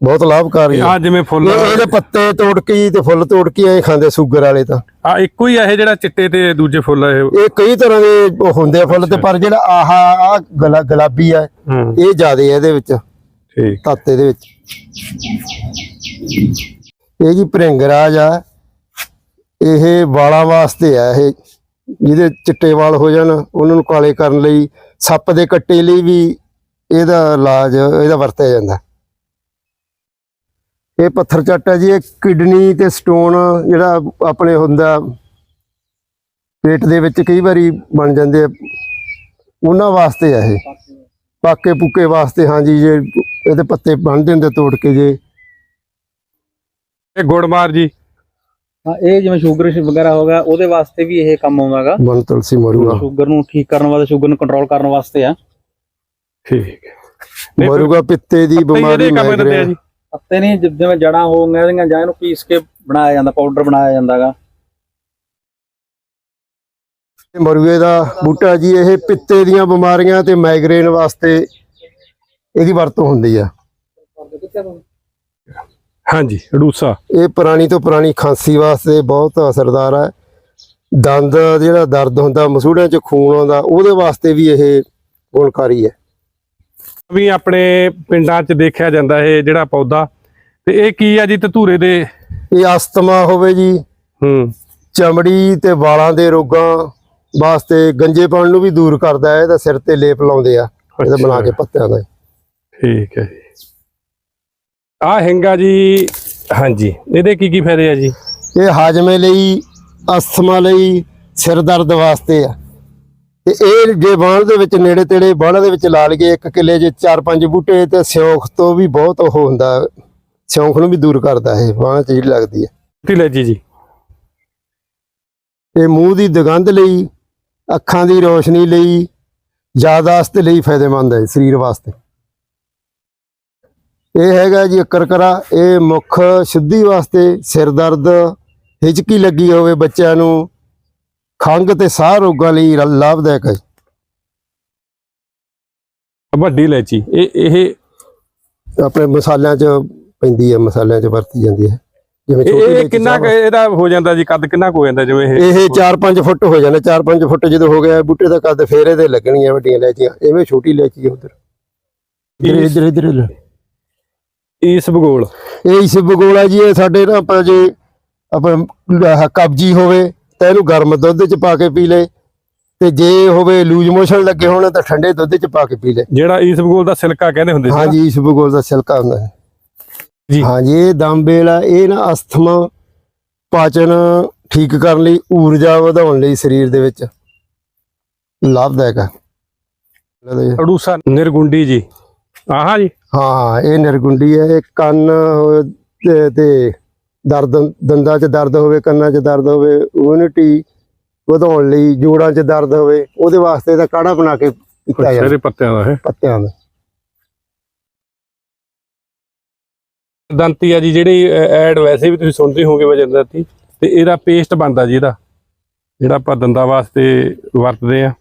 Speaker 2: ਬਹੁਤ ਲਾਭਕਾਰੀ
Speaker 1: ਆ। ਜਿਵੇਂ ਫੁੱਲ
Speaker 2: ਇਹ- ਇਹਦੇ ਪੱਤੇ ਤੋੜ ਕੇ ਤੇ ਫੁੱਲ ਤੋੜ ਕੇ ਐ ਖਾਂਦੇ ਸ਼ੂਗਰ ਵਾਲੇ ਤਾਂ।
Speaker 1: ਆ ਇੱਕੋ ਹੀ ਆ ਇਹ ਜਿਹੜਾ ਚਿੱਟੇ ਤੇ ਦੂਜੇ ਫੁੱਲ ਇਹ।
Speaker 2: ਇਹ ਕਈ ਤਰ੍ਹਾਂ ਦੇ ਹੁੰਦੇ ਆ ਫੁੱਲ ਤੇ ਪਰ ਜਿਹੜਾ ਆਹ ਆ ਗਲਾ ਗੁਲਾਬੀ ਆ ਇਹ ਜ਼ਿਆਦੇ ਆ ਇਹਦੇ ਵਿੱਚ
Speaker 1: ਠੀਕ।
Speaker 2: ਤਾਤੇ ਦੇ ਵਿੱਚ। ਇਹ ਜੀ ਭ੍ਰਿੰਗਰਾਜ ਆ ਇਹ ਵਾਲਾਂ ਵਾਸਤੇ ਆ ਇਹ ਜਿਹਦੇ ਚਿੱਟੇ ਵਾਲ ਹੋ ਜਾਣ ਉਹਨਾਂ ਨੂੰ ਕਾਲੇ ਕਰਨ ਲਈ ਸੱਪ ਦੇ ਕੱਟੇ ਲਈ ਵੀ ਇਹਦਾ ਇਲਾਜ ਇਹਦਾ ਵਰਤਿਆ ਜਾਂਦਾ। ਇਹ ਪੱਥਰ ਚੱਟ ਹੈ ਜੀ ਇਹ ਕਿਡਨੀ ਤੇ ਸਟੋਨ ਜਿਹੜਾ ਆਪਣੇ ਹੁੰਦਾ ਪੇਟ ਦੇ ਵਿੱਚ ਕਈ ਵਾਰੀ ਬਣ ਜਾਂਦੇ ਆ। ਉਹਨਾਂ ਵਾਸਤੇ ਆ ਇਹ। ਪਾਕੇ ਪੁੱਕੇ ਵਾਸਤੇ ਹਾਂਜੀ ਜੇ ਇਹਦੇ ਪੱਤੇ ਬਣ ਦਿੰਦੇ ਤੋੜ ਕੇ ਜੇ।
Speaker 1: ਇਹ ਗੁੜਮਾਰ ਜੀ।
Speaker 3: ਹਾਂ ਇਹ ਜਿਵੇਂ ਸ਼ੂਗਰ ਵਗੈਰਾ ਹੋ ਗਿਆ ਉਹਦੇ ਵਾਸਤੇ ਵੀ ਇਹ ਕੰਮ ਆਉਂਦਾਗਾ
Speaker 2: ਬਨ ਤੁਲਸੀ ਮਰੂਗਾ
Speaker 3: ਸ਼ੂਗਰ ਨੂੰ ਠੀਕ ਕਰਨ ਵਾਸਤੇ ਸ਼ੂਗਰ ਨੂੰ ਕੰਟਰੋਲ ਕਰਨ ਵਾਸਤੇ ਆ।
Speaker 1: ਠੀਕ ਹੈ।
Speaker 2: ਮਰੂਗਾ ਪਿੱਤੇ ਦੀ
Speaker 1: ਹੀ
Speaker 2: ਬਿਮਾਰੀ
Speaker 1: ਇਹਦੇ ਕੰਮ ਦਿੰਦੇ ਆ
Speaker 2: ਮਾਈਗ੍ਰੇਨ
Speaker 1: ਜੀ।
Speaker 3: ਪੱਤੇ ਨਹੀਂ ਜਿਵੇਂ ਜੜਾਂ ਹੋ ਗਈਆਂ ਜਾਂ ਇਹਨੂੰ ਪੀਸ ਕੇ ਬਣਾਇਆ ਜਾਂਦਾ ਪਾਊਡਰ ਬਣਾਇਆ ਜਾਂਦਾਗਾ।
Speaker 2: ਮਰੂਏ ਦਾ ਬੂਟਾ ਜੀ ਇਹ ਪਿੱਤੇ ਦੀਆਂ ਬਿਮਾਰੀਆਂ ਤੇ ਮਾਈਗ੍ਰੇਨ ਵਾਸਤੇ ਇਹਦੀ ਵਰਤੋਂ ਹੁੰਦੀ ਆ।
Speaker 1: ਹਾਂਜੀ ਅਡੂਸਾ
Speaker 2: ਇਹ ਪੁਰਾਣੀ ਤੋਂ ਪੁਰਾਣੀ ਖਾਂਸੀ ਵਾਸਤੇ ਬਹੁਤ ਅਸਰਦਾਰ ਹੈ ਦੰਦ ਜਿਹੜਾ ਦਰਦ ਹੁੰਦਾ ਮਸੂੜਿਆਂ 'ਚ ਖੂਨ ਆਉਂਦਾ ਉਹਦੇ ਵਾਸਤੇ ਵੀ ਇਹ ਗੁਣਕਾਰੀ ਹੈ
Speaker 1: ਵੀ ਆਪਣੇ ਪਿੰਡਾਂ 'ਚ ਦੇਖਿਆ ਜਾਂਦਾ ਇਹ ਜਿਹੜਾ ਪੌਦਾ। ਤੇ ਇਹ ਕੀ ਆ ਜੀ ਧਤੂਰੇ ਦੇ?
Speaker 2: ਇਹ ਅਸਥਮਾ ਹੋਵੇ ਜੀ।
Speaker 1: ਹੂੰ।
Speaker 2: ਚਮੜੀ ਤੇ ਵਾਲਾਂ ਦੇ ਰੋਗਾਂ ਵਾਸਤੇ ਗੰਜੇਪਣ ਨੂੰ ਵੀ ਦੂਰ ਕਰਦਾ ਹੈ ਇਹਦਾ ਸਿਰ ਤੇ ਲੇਪ ਲਾਉਂਦੇ ਆ ਇਹਦਾ ਬਣਾ ਕੇ ਪੱਤਿਆਂ ਦਾ।
Speaker 1: ਠੀਕ ਹੈ ਜੀ। ਆ ਹੈਂਗਾ ਜੀ ਹਾਂਜੀ ਇਹਦੇ ਕੀ ਕੀ ਫਾਇਦੇ ਆ ਜੀ?
Speaker 2: ਇਹ ਹਾਜਮੇ ਲਈ ਅਸਥਮਾ ਲਈ ਸਿਰ ਦਰਦ ਵਾਸਤੇ ਆ। ਤੇ ਇਹ ਜੇ ਬਾਣ ਦੇ ਵਿੱਚ ਨੇੜੇ ਤੇੜੇ ਬਾਣਾਂ ਦੇ ਵਿੱਚ ਲਾ ਲਈਏ ਇੱਕ ਕਿੱਲੇ 'ਚ ਚਾਰ ਪੰਜ ਬੂਟੇ ਤੇ ਸਿਉਂਖ ਤੋਂ ਵੀ ਬਹੁਤ ਉਹ ਹੁੰਦਾ। ਸਿਉਂਖ ਨੂੰ ਵੀ ਦੂਰ ਕਰਦਾ ਇਹ ਬਾਣ 'ਚ ਜਿਹੜੀ ਲੱਗਦੀ ਹੈ।
Speaker 1: ਟੀ ਲੈ ਜੀ ਜੀ?
Speaker 2: ਇਹ ਮੂੰਹ ਦੀ ਦੁਗੰਧ ਲਈ ਅੱਖਾਂ ਦੀ ਰੋਸ਼ਨੀ ਲਈ ਯਾਦਾਸ਼ਤ ਲਈ ਫਾਇਦੇਮੰਦ ਹੈ ਸਰੀਰ ਵਾਸਤੇ। ਇਹ ਹੈਗਾ ਜੀ ਕਰਕਰਾ ਇਹ ਮੁੱਖ ਸ਼ੁੱਧੀ ਵਾਸਤੇ ਸਿਰ ਦਰਦ ਹਿਚਕੀ ਲੱਗੀ ਹੋਵੇ ਬੱਚਿਆਂ ਨੂੰ ਖੰਘ ਤੇ ਸਾਹ ਰੋਗਾਂ ਲਈ ਰ- ਲਾਭਦਾਇਕ ਹੈ।
Speaker 1: ਵੱਡੀ ਇਲਾਇਚੀ ਇਹ ਇਹ
Speaker 2: ਆਪਣੇ ਮਸਾਲਿਆਂ 'ਚ ਪੈਂਦੀ ਹੈ ਮਸਾਲਿਆਂ 'ਚ ਵਰਤੀ ਜਾਂਦੀ ਹੈ। ਜਿਵੇਂ
Speaker 1: ਇਹ- ਇਹ
Speaker 2: ਇਲਾਇਚੀ
Speaker 1: ਕਿੰਨਾ ਕੁ ਇਹਦਾ ਹੋ ਜਾਂਦਾ ਜੀ ਕੱਦ ਕਿੰਨਾ ਕੁ ਹੋ ਜਾਂਦਾ ਜਿਵੇਂ ਇਹ?
Speaker 2: ਇਹ 4-5 ਫੁੱਟ ਹੋ ਜਾਣਾ 4-5 ਫੁੱਟ ਜਦੋਂ ਹੋ ਗਿਆ ਬੂਟੇ ਦਾ ਕੱਦ ਫੇਰ ਇਹਦੇ ਲੱਗਣੀਆਂ ਵੱਡੀਆਂ ਇਲਾਇਚੀਆਂ ਐਵੇਂ ਛੋਟੀ ਇਲਾਇਚੀ ਉਧਰ। ਇਧਰ
Speaker 1: ਇਸ-
Speaker 2: ਇਧਰ ਇਧਰ।
Speaker 1: ਇਸ ਭੂਗੋਲ।
Speaker 2: ਇਹ ਇਸ ਭੂਗੋਲ ਜੀ ਇਹ ਸਾਡੇ ਨਾ ਆਪਾਂ ਜੇ ਆਪਾਂ ਆਹ ਕਬਜੀ ਹੋਵੇ ਤਾਂ ਇਹਨੂੰ ਗਰਮ ਦੁੱਧ 'ਚ ਪਾ ਕੇ ਪੀ ਲੈ। ਤੇ ਜੇ ਹੋਵੇ ਲੂਜ ਮੋਸ਼ਨ ਲੱਗੇ ਹੋਣ ਤਾਂ ਠੰਡੇ ਦੁੱਧ 'ਚ ਪਾ ਕੇ ਪੀ ਲੈ।
Speaker 1: ਜਿਹੜਾ ਇਸ ਭੂਗੋਲ ਦਾ ਸਿਲਕਾ ਕਹਿੰਦੇ ਹੁੰਦੇ ਸੀ?
Speaker 2: ਹਾਂਜੀ ਇਸ ਭੂਗੋਲ ਦਾ ਛਿਲਕਾ ਹੁੰਦਾ ਹੈ।
Speaker 1: ਜੀ।
Speaker 2: ਹਾਂਜੀ ਇਹ ਦਮਬੇਲ ਆ। ਇਹ ਨਾ ਅਸਥਮਾ ਪਾਚਨ ਠੀਕ ਕਰਨ ਲਈ ਊਰਜਾ ਵਧਾਉਣ ਲਈ ਸਰੀਰ ਦੇ ਵਿੱਚ ਲਾਭਦਾਇਕ ਹੈ
Speaker 1: ਅੜੂਸਾ ਨਿਰਗੁੰਡੀ ਜੀ। ਆਹਾਂ ਜੀ।
Speaker 2: ਹਾਂ ਇਹ ਨਿਰਗੁੰਡੀ ਹੈ। ਇਹ ਕੰਨ ਤੇ ਦਰਦ ਦੰਦਾਂ 'ਚ ਦਰਦ ਹੋਵੇ ਕੰਨਾਂ 'ਚ ਦਰਦ ਹੋਵੇ ਇਮਿਊਨਿਟੀ ਵਧਾਉਣ ਲਈ ਜੋੜਾਂ 'ਚ ਦਰਦ ਹੋਵੇ ਉਹਦੇ ਵਾਸਤੇ ਇਹਦਾ ਕਾੜਾ ਬਣਾ ਕੇ ਪੀਤਾ ਜਾਂਦਾ।
Speaker 1: ਸਾਰੇ ਪੱਤਿਆਂ ਦਾ ਹੈ।
Speaker 2: ਪੱਤਿਆਂ ਦਾ।
Speaker 1: ਦੰਤੀ ਆ ਜੀ ਜਿਹੜੀ ਐਡ ਵੈਸੇ ਵੀ ਤੁਸੀਂ ਸੁਣਦੇ ਹੋਗੇ ਵਜਨ ਦੰਤੀ ਤੇ ਇਹਦਾ ਪੇਸਟ ਬਣਦਾ ਜੀ ਇਹਦਾ ਜਿਹੜਾ ਆਪਾਂ ਦੰਦਾਂ ਵਾਸਤੇ ਵਰਤਦੇ ਆ।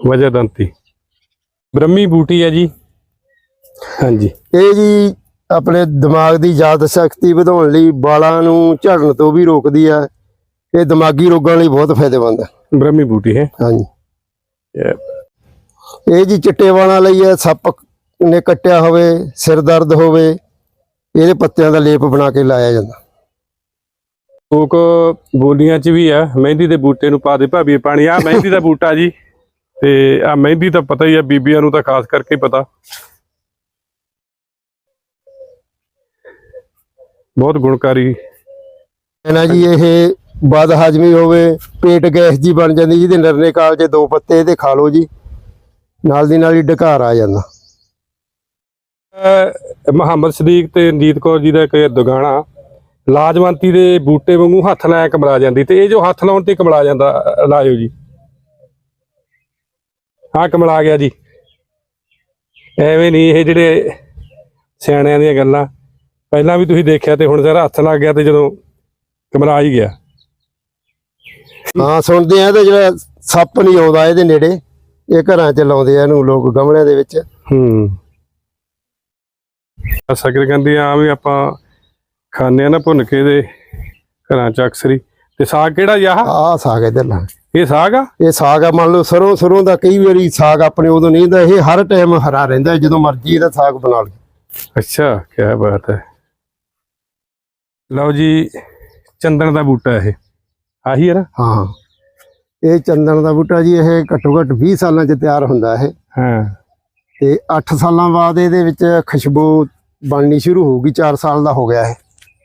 Speaker 1: ਵਜਨ ਦੰਤੀ। ਬ੍ਰਹਮੀ ਬੂਟੀ ਹੈ ਜੀ। ਹਾਂਜੀ।
Speaker 2: ਇਹ ਜੀ ਆਪਣੇ ਦਿਮਾਗ ਦੀ ਯਾਦ ਸ਼ਕਤੀ ਵਧਾਉਣ ਲਈ ਵਾਲਾਂ ਨੂੰ ਝੜਨ ਤੋਂ ਵੀ ਰੋਕਦੀ ਹੈ ਇਹ ਦਿਮਾਗੀ ਰੋਗਾਂ ਲਈ ਬਹੁਤ ਫਾਇਦੇਮੰਦ ਹੈ
Speaker 1: ਬ੍ਰਹਮੀ ਬੂਟੀ ਹੈ?
Speaker 2: ਹਾਂਜੀ।
Speaker 1: ਇਹ
Speaker 2: ਇਹ ਜੀ ਚਿੱਟੇ ਵਾਲਾਂ ਲਈ ਹੈ ਸੱਪ ਨੇ ਕੱਟਿਆ ਹੋਵੇ ਸਿਰ ਦਰਦ ਹੋਵੇ ਇਹਦੇ ਪੱਤਿਆਂ ਦਾ ਲੇਪ ਬਣਾ ਕੇ ਲਾਇਆ ਜਾਂਦਾ।
Speaker 1: ਲੋਕ ਬੋਲੀਆਂ 'ਚ ਵੀ ਆ ਮਹਿੰਦੀ ਦੇ ਬੂਟੇ ਨੂੰ ਪਾ ਦੇ ਭਾਬੀ ਪਾਣੀ ਆ ਮਹਿੰਦੀ ਦਾ ਬੂਟਾ ਜੀ। ਤੇ ਆ ਮਹਿੰਦੀ ਤਾਂ ਪਤਾ ਹੀ ਆ ਬੀਬੀਆਂ ਨੂੰ ਤਾਂ ਖਾਸ ਕਰਕੇ ਪਤਾ। ਬਹੁਤ ਗੁਣਕਾਰੀ।
Speaker 2: ਨਾ ਜੀ ਇਹ ਬਦ ਹਜਮੀ ਹੋਵੇ ਪੇਟ ਗੈਸ ਜੀ ਬਣ ਜਾਂਦੀ ਜਿਹਦੇ ਨਰਨੇ ਕਾਲ 'ਚ ਦੋ ਪੱਤੇ ਇਹਦੇ ਖਾ ਲਓ ਜੀ। ਨਾਲ ਦੀ ਨਾਲ ਹੀ ਢਕਾਰ ਆ ਜਾਂਦਾ।
Speaker 1: ਮੁਹੰਮਦ ਸਦੀਕ ਤੇ ਰਣਜੀਤ ਕੌਰ ਜੀ ਦਾ ਇੱਕ ਦੁਗਾਣਾ। ਲਾਜਵੰਤੀ ਦੇ ਬੂਟੇ ਵਾਂਗੂ ਹੱਥ ਲਾਇਆ ਕਮਲਾ ਜਾਂਦੀ ਤੇ ਇਹ ਜੋ ਹੱਥ ਲਾਉਣ ਤੇ ਕਮਲਾ ਜਾਂਦਾ ਲਾਇਓ ਜੀ। ਹਾਂ ਕਮਲਾ ਗਿਆ ਜੀ। ਐਵੇਂ ਨਹੀਂ ਇਹ ਜਿਹੜੇ ਸਿਆਣਿਆਂ ਦੀਆਂ ਗੱਲਾਂ। ਪਹਿਲਾਂ ਵੀ ਤੁਸੀਂ ਦੇਖਿਆ ਤੇ ਹੁਣ ਜ਼ਰਾ ਹੱਥ ਲੱਗ ਗਿਆ ਤੇ ਜਦੋਂ ਕਮਲਾ ਹੀ ਗਿਆ।
Speaker 2: ਹਾਂ ਸੁਣਦੇ ਆ ਤੇ ਜਿਹੜਾ ਸੱਪ ਨਹੀਂ ਆਉਂਦਾ ਇਹਦੇ ਨੇੜੇ ਇਹ ਘਰਾਂ 'ਚ ਲਾਉਂਦੇ ਆ ਇਹਨੂੰ ਲੋਕ ਗਮਲਿਆਂ ਦੇ ਵਿੱਚ।
Speaker 1: ਹੂੰ। ਸ਼ਕਰ ਕਹਿੰਦੀ ਆ ਵੀ ਆਪਾਂ ਖਾਂਦੇ ਆ ਨਾ ਭੁੰਨ ਕੇ ਦੇ ਘਰਾਂ ਚ ਅਕਸਰ ਤੇ ਸਾਗ ਕਿਹੜਾ ਆਹ?
Speaker 2: ਆਹ ਸਾਗ ਇੱਧਰ ਲਾ।
Speaker 1: ਇਹ ਸਾਗ ਆ?
Speaker 2: ਇਹ ਸਾਗ ਆ ਮੰਨ ਲਓ ਸਰੋਂ ਸਰੋਂ ਦਾ ਕਈ ਵਾਰੀ ਸਾਗ ਆਪਣੇ ਉਦੋਂ ਨਹੀਂ ਹੁੰਦਾ ਇਹ ਹਰ ਟਾਈਮ ਹਰਾ ਰਹਿੰਦਾ ਜਦੋਂ ਮਰਜ਼ੀ ਇਹਦਾ ਸਾਗ ਬਣਾ ਲਓ।
Speaker 1: ਅੱਛਾ ਕੀ ਬਾਤ ਹੈ। ਲਓ ਜੀ ਚੰਦਨ ਦਾ ਬੂਟਾ ਇਹ। ਆਹੀ ਹੈ ਨਾ?
Speaker 2: ਹਾਂ ਇਹ ਚੰਦਨ ਦਾ ਬੂਟਾ ਜੀ ਇਹ ਘੱਟੋ ਘੱਟ 20 ਸਾਲਾਂ 'ਚ ਤਿਆਰ ਹੁੰਦਾ ਇਹ।
Speaker 1: ਹਾਂ।
Speaker 2: ਤੇ 8 ਸਾਲਾਂ ਬਾਅਦ ਇਹਦੇ ਵਿੱਚ ਖੁਸ਼ਬੂ ਬਣਨੀ ਸ਼ੁਰੂ ਹੋਊਗੀ 4 ਸਾਲ ਦਾ ਹੋ ਗਿਆ ਇਹ।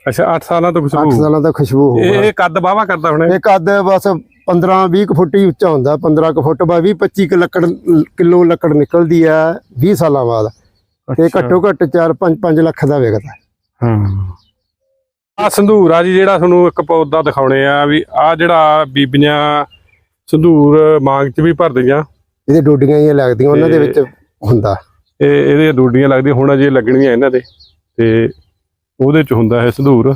Speaker 1: ਅੱਛਾ 8 ਸਾਲਾਂ ਤੋਂ
Speaker 2: 8
Speaker 1: ਖੁਸ਼ਬੂ
Speaker 2: ਸਾਲਾਂ ਦਾ ਖੁਸ਼ਬੂ ਹੋਊਗਾ
Speaker 1: ਇਹ ਕੱਦ ਬਾਵਾ ਕਰਦਾ ਹੁਣ ਇਹ?
Speaker 2: ਕੱਦ ਬਸ 15 20 ਕੁ ਫੁੱਟ ਹੀ ਉੱਚਾ ਹੁੰਦਾ 15 ਕੁ ਫੁੱਟ ਬਾਅਦ 20 25 ਕੁ ਲੱਕੜ ਕਿਲੋ ਲੱਕੜ ਨਿਕਲਦੀ ਆ 20 ਸਾਲਾਂ ਬਾਅਦ। ਤੇ। ਘੱਟੋ ਘੱਟ 4 5 5 ਲੱਖ ਦਾ ਵਿਕਦਾ।
Speaker 1: ਹਾਂ। ਆ ਸੰਧੂਰ ਆ ਜੀ ਜਿਹੜਾ ਤੁਹਾਨੂੰ ਇੱਕ ਪੌਦਾ ਦਿਖਾਉਣੇ ਆ ਵੀ ਆ ਜਿਹੜਾ ਬੀਬੀਆਂ ਸੰਧੂਰ ਮਾਂਗ ਚ ਵੀ ਭਰਦੀਆਂ।
Speaker 2: ਇਹਦੇ ਡੋਡੀਆਂ ਹੀ ਲੱਗਦੀਆਂ ਉਹਨਾਂ ਦੇ ਵਿੱਚ ਹੁੰਦਾ।
Speaker 1: ਇਹ ਇਹਦੇ ਡੂਡੀਆਂ ਲੱਗਦੀਆਂ ਹੁਣ ਅਜੇ ਲੱਗਣੀਆਂ ਇਹਨਾਂ ਦੇ। ਤੇ ਉਹਦੇ ਚ ਹੁੰਦਾ ਹੈ ਸੰਧੂਰ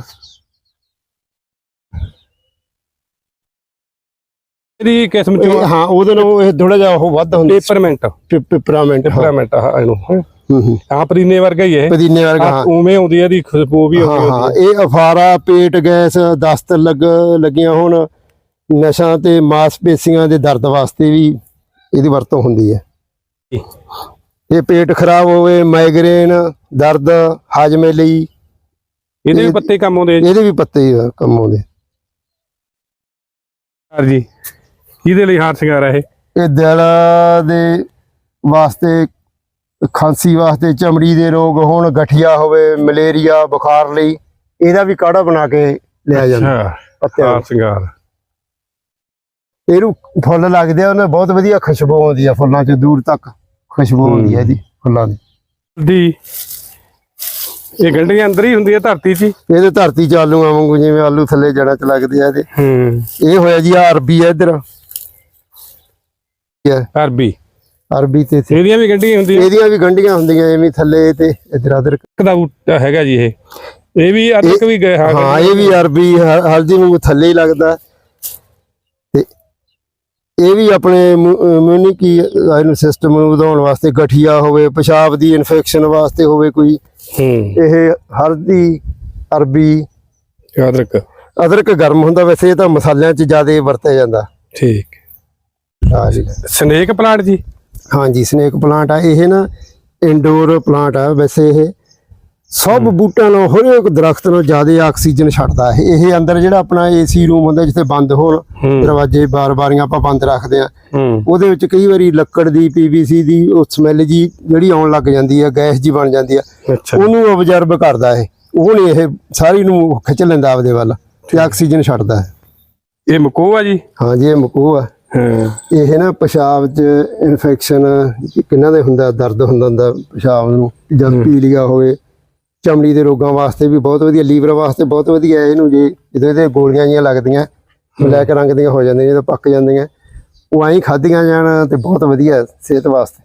Speaker 1: ਇਹਦੀ ਕਿਸਮ ਚ
Speaker 2: ਹਾਂ ਉਹਦੇ ਨਾਲ ਇਹ ਥੋੜਾ ਜਿਹਾ ਉਹ ਵੱਧ ਹੁੰਦਾ।
Speaker 1: ਪੇਪਰਮੈਂਟ
Speaker 2: ਪਿਪਰਾਮੈਂਟ
Speaker 1: ਪੇਪਰਮੈਂਟ ਆ ਇਹਨੂੰ।
Speaker 2: ਹੂੰ ਹੂੰ।
Speaker 1: ਪਦੀਨੇ ਵਰਗਾ ਹੀ ਹੈ
Speaker 2: ਪਦੀਨੇ ਵਰਗਾ ਹਾਂ।
Speaker 1: ਉਵੇਂ ਆਉਂਦੀ ਹੈ ਇਹਦੀ ਖੁਸ਼ਬੂ ਵੀ
Speaker 2: ਹਾਂ ਹਾਂ
Speaker 1: ਆਉਂਦੀ ਹੈ।
Speaker 2: ਇਹ ਅਫਾਰਾ ਪੇਟ ਗੈਸ ਦਸਤ ਲੱਗ ਲੱਗੀਆਂ ਹੁਣ। ਨਸ਼ਾਂ ਤੇ ਮਾਸਪੇਸ਼ੀਆਂ ਦੇ ਦਰਦ ਵਾਸਤੇ ਵੀ ਇਹਦੀ ਵਰਤੋਂ ਹੁੰਦੀ ਹੈ। ਇਹ ਪੇਟ ਖਰਾਬ ਹੋਵੇ ਮਾਈਗ੍ਰੇਨ ਦਰਦ ਹਾਜਮੇ ਲਈ
Speaker 1: ਇਹਦੇ ਵੀ
Speaker 2: ਇਹ-
Speaker 1: ਪੱਤੇ ਕੰਮ ਆਉਂਦੇ
Speaker 2: ਇਹਦੇ ਵੀ ਪੱਤੇ ਹੀ ਕੰਮ ਆਉਂਦੇ
Speaker 1: ਹਾਰ ਜੀ। ਕਿਹਦੇ ਲਈ ਹਾਰ ਸ਼ਿੰਗਾਰ ਹੈ ਇਹ?
Speaker 2: ਇਹ ਦਿਲ ਦੇ ਵਾਸਤੇ ਖਾਂਸੀ ਵਾਸਤੇ ਚਮੜੀ ਦੇ ਰੋਗ ਹੋਣ ਗਠੀਆ ਹੋਵੇ ਮਲੇਰੀਆ ਬੁਖਾਰ ਲਈ ਇਹਦਾ ਵੀ ਕਾੜਾ ਬਣਾ ਕੇ ਲਿਆ ਜਾਂਦਾ
Speaker 1: ਅੱਛਾ
Speaker 2: ਪੱਤਿਆਂ
Speaker 1: ਸ਼ਿੰਗਾਰ।
Speaker 2: ਇਹਨੂੰ ਫੁੱਲ ਲੱਗਦੇ ਆ ਉਹਨੇ ਬਹੁਤ ਵਧੀਆ ਖੁਸ਼ਬੂ ਆਉਂਦੀ ਆ ਫੁੱਲਾਂ 'ਚ ਦੂਰ ਤੱਕ ਖੁਸ਼ਬੂ ਆਉਂਦੀ ਆ ਇਹਦੀ ਫੁੱਲਾਂ ਦੀ।
Speaker 1: ਦੀ। ਇਹ ਗੰਢੀਆਂ ਅੰਦਰ ਹੀ ਹੁੰਦੀ ਹੈ ਧਰਤੀ 'ਚ?
Speaker 2: ਇਹਦੇ ਧਰਤੀ 'ਚ ਆਲੂਆਂ ਵਾਂਗੂ ਜਿਵੇਂ ਆਲੂ ਥੱਲੇ ਜੜਾਂ 'ਚ ਲੱਗਦੇ ਆ ਇਹਦੇ।
Speaker 1: ਹੂੰ।
Speaker 2: ਇਹ ਹੋਇਆ ਜੀ ਆਹ ਅਰਬੀ ਆ ਇੱਧਰ।
Speaker 1: ਅਰਬੀ।
Speaker 2: ਅਰਬੀ ਤੇ ਇੱਥੇ।
Speaker 1: ਇਹਦੀਆਂ ਵੀ ਗੰਢੀਆਂ ਹੁੰਦੀਆਂ?
Speaker 2: ਇਹਦੀਆਂ ਵੀ ਗੰਢੀਆਂ ਹੁੰਦੀਆਂ ਐਵੇਂ ਥੱਲੇ ਤੇ ਇੱਧਰ ਅਦਰ
Speaker 1: ਇੱਕ ਦਾ ਬੂਟਾ ਹੈਗਾ ਜੀ ਇਹ। ਇਹ ਵੀ ਅਦਰਕ ਵੀ ਗਏ
Speaker 2: ਹਾਂ। ਇਹ ਵੀ ਅਰਬੀ ਹ- ਹਲਦੀ ਨੂੰ ਥੱਲੇ ਹੀ ਲੱਗਦਾ। ਤੇ ਇਹ ਵੀ ਆਪਣੇ ਇਮਿਊਨਿਟੀ ਇਹਨੂੰ ਸਿਸਟਮ ਨੂੰ ਵਧਾਉਣ ਵਾਸਤੇ ਗਠੀਆ ਹੋਵੇ ਪਿਸ਼ਾਬ ਦੀ ਇਨਫੈਕਸ਼ਨ ਵਾਸਤੇ ਹੋਵੇ ਕੋਈ।
Speaker 1: ਹੂੰ।
Speaker 2: ਇਹ ਹਲਦੀ ਅਰਬੀ
Speaker 1: ਅਦਰਕ।
Speaker 2: ਅਦਰਕ ਗਰਮ ਹੁੰਦਾ ਵੈਸੇ ਇਹ ਤਾਂ ਮਸਾਲਿਆਂ 'ਚ ਜ਼ਿਆਦਾ ਵਰਤਿਆ ਜਾਂਦਾ।
Speaker 1: ਠੀਕ।
Speaker 2: ਹਾਂ ਜੀ।
Speaker 1: ਸਨੇਕ ਪਲਾਂਟ ਜੀ।
Speaker 2: ਹਾਂਜੀ ਸਨੇਕ ਪਲਾਂਟ ਆ ਇਹ ਨਾ ਇੰਡੋਰ ਪਲਾਂਟ ਆ ਵੈਸੇ ਇਹ। ਸਭ ਬੂਟਿਆਂ ਨੂੰ ਹਰੇਕ ਦਰਖਤ ਨੂੰ ਜ਼ਿਆਦਾ ਆਕਸੀਜਨ ਛੱਡਦਾ ਹੈ ਇਹ ਅੰਦਰ ਜਿਹੜਾ ਆਪਣਾ ਏਸੀ ਰੂਮ ਹੁੰਦਾ ਜਿੱਥੇ ਬੰਦ ਹੋਣ
Speaker 1: ਹੂੰ।
Speaker 2: ਦਰਵਾਜ਼ੇ ਬਾਰ-ਬਾਰੀਆਂ ਆਪਾਂ ਬੰਦ ਰੱਖਦੇ ਆ
Speaker 1: ਹੂੰ।
Speaker 2: ਉਹਦੇ ਵਿੱਚ ਕਈ ਵਾਰੀ ਲੱਕੜ ਦੀ ਪੀਵੀਸੀ ਦੀ ਉਹ ਸਮੈਲ ਜੀ ਜਿਹੜੀ ਆਉਣ ਲੱਗ ਜਾਂਦੀ ਆ ਗੈਸ ਜੀ ਬਣ ਜਾਂਦੀ ਆ ਉਹਨੂੰ ਆਬਜ਼ਰਵ ਕਰਦਾ ਇਹ। ਉਹ ਨਹੀਂ ਇਹ ਸਾਰੀ ਨੂੰ ਖਿੱਚ ਲੈਂਦਾ ਆਪਦੇ ਵੱਲ ਤੇ ਆਕਸੀਜਨ ਛੱਡਦਾ। ਹੈ
Speaker 1: ਇਹ ਮਕੋ ਆ ਜੀ?
Speaker 2: ਹਾਂਜੀ ਇਹ ਮਕੂ ਆ
Speaker 1: ਹਾਂ
Speaker 2: ਇਹ ਨਾ ਪਿਸ਼ਾਬ 'ਚ ਇਨਫੈਕਸ਼ਨ ਕਿੰਨਾ ਦੇ ਹੁੰਦਾ ਦਰਦ ਹੁੰਦਾ ਹੁੰਦਾ ਪਿਸ਼ਾਬ ਨੂੰ। ਜਦ ਪੀਲੀਆ ਹੋਵੇ ਚਮੜੀ ਦੇ ਰੋਗਾਂ ਵਾਸਤੇ ਵੀ ਬਹੁਤ ਵਧੀਆ ਲੀਵਰ ਵਾਸਤੇ ਬਹੁਤ ਵਧੀਆ ਇਹਨੂੰ ਜੇ ਇਹਦੇ ਗੋਲੀਆਂ ਜੀਆਂ ਲੱਗਦੀਆਂ ਬਲੈਕ ਰੰਗ ਦੀਆਂ ਹੋ ਜਾਂਦੀਆਂ ਜਦੋਂ ਪੱਕ ਜਾਂਦੀਆਂ ਉਹ ਐਂ ਖਾਧੀਆਂ ਜਾਣ ਤੇ ਬਹੁਤ ਵਧੀਆ ਸਿਹਤ ਵਾਸਤੇ।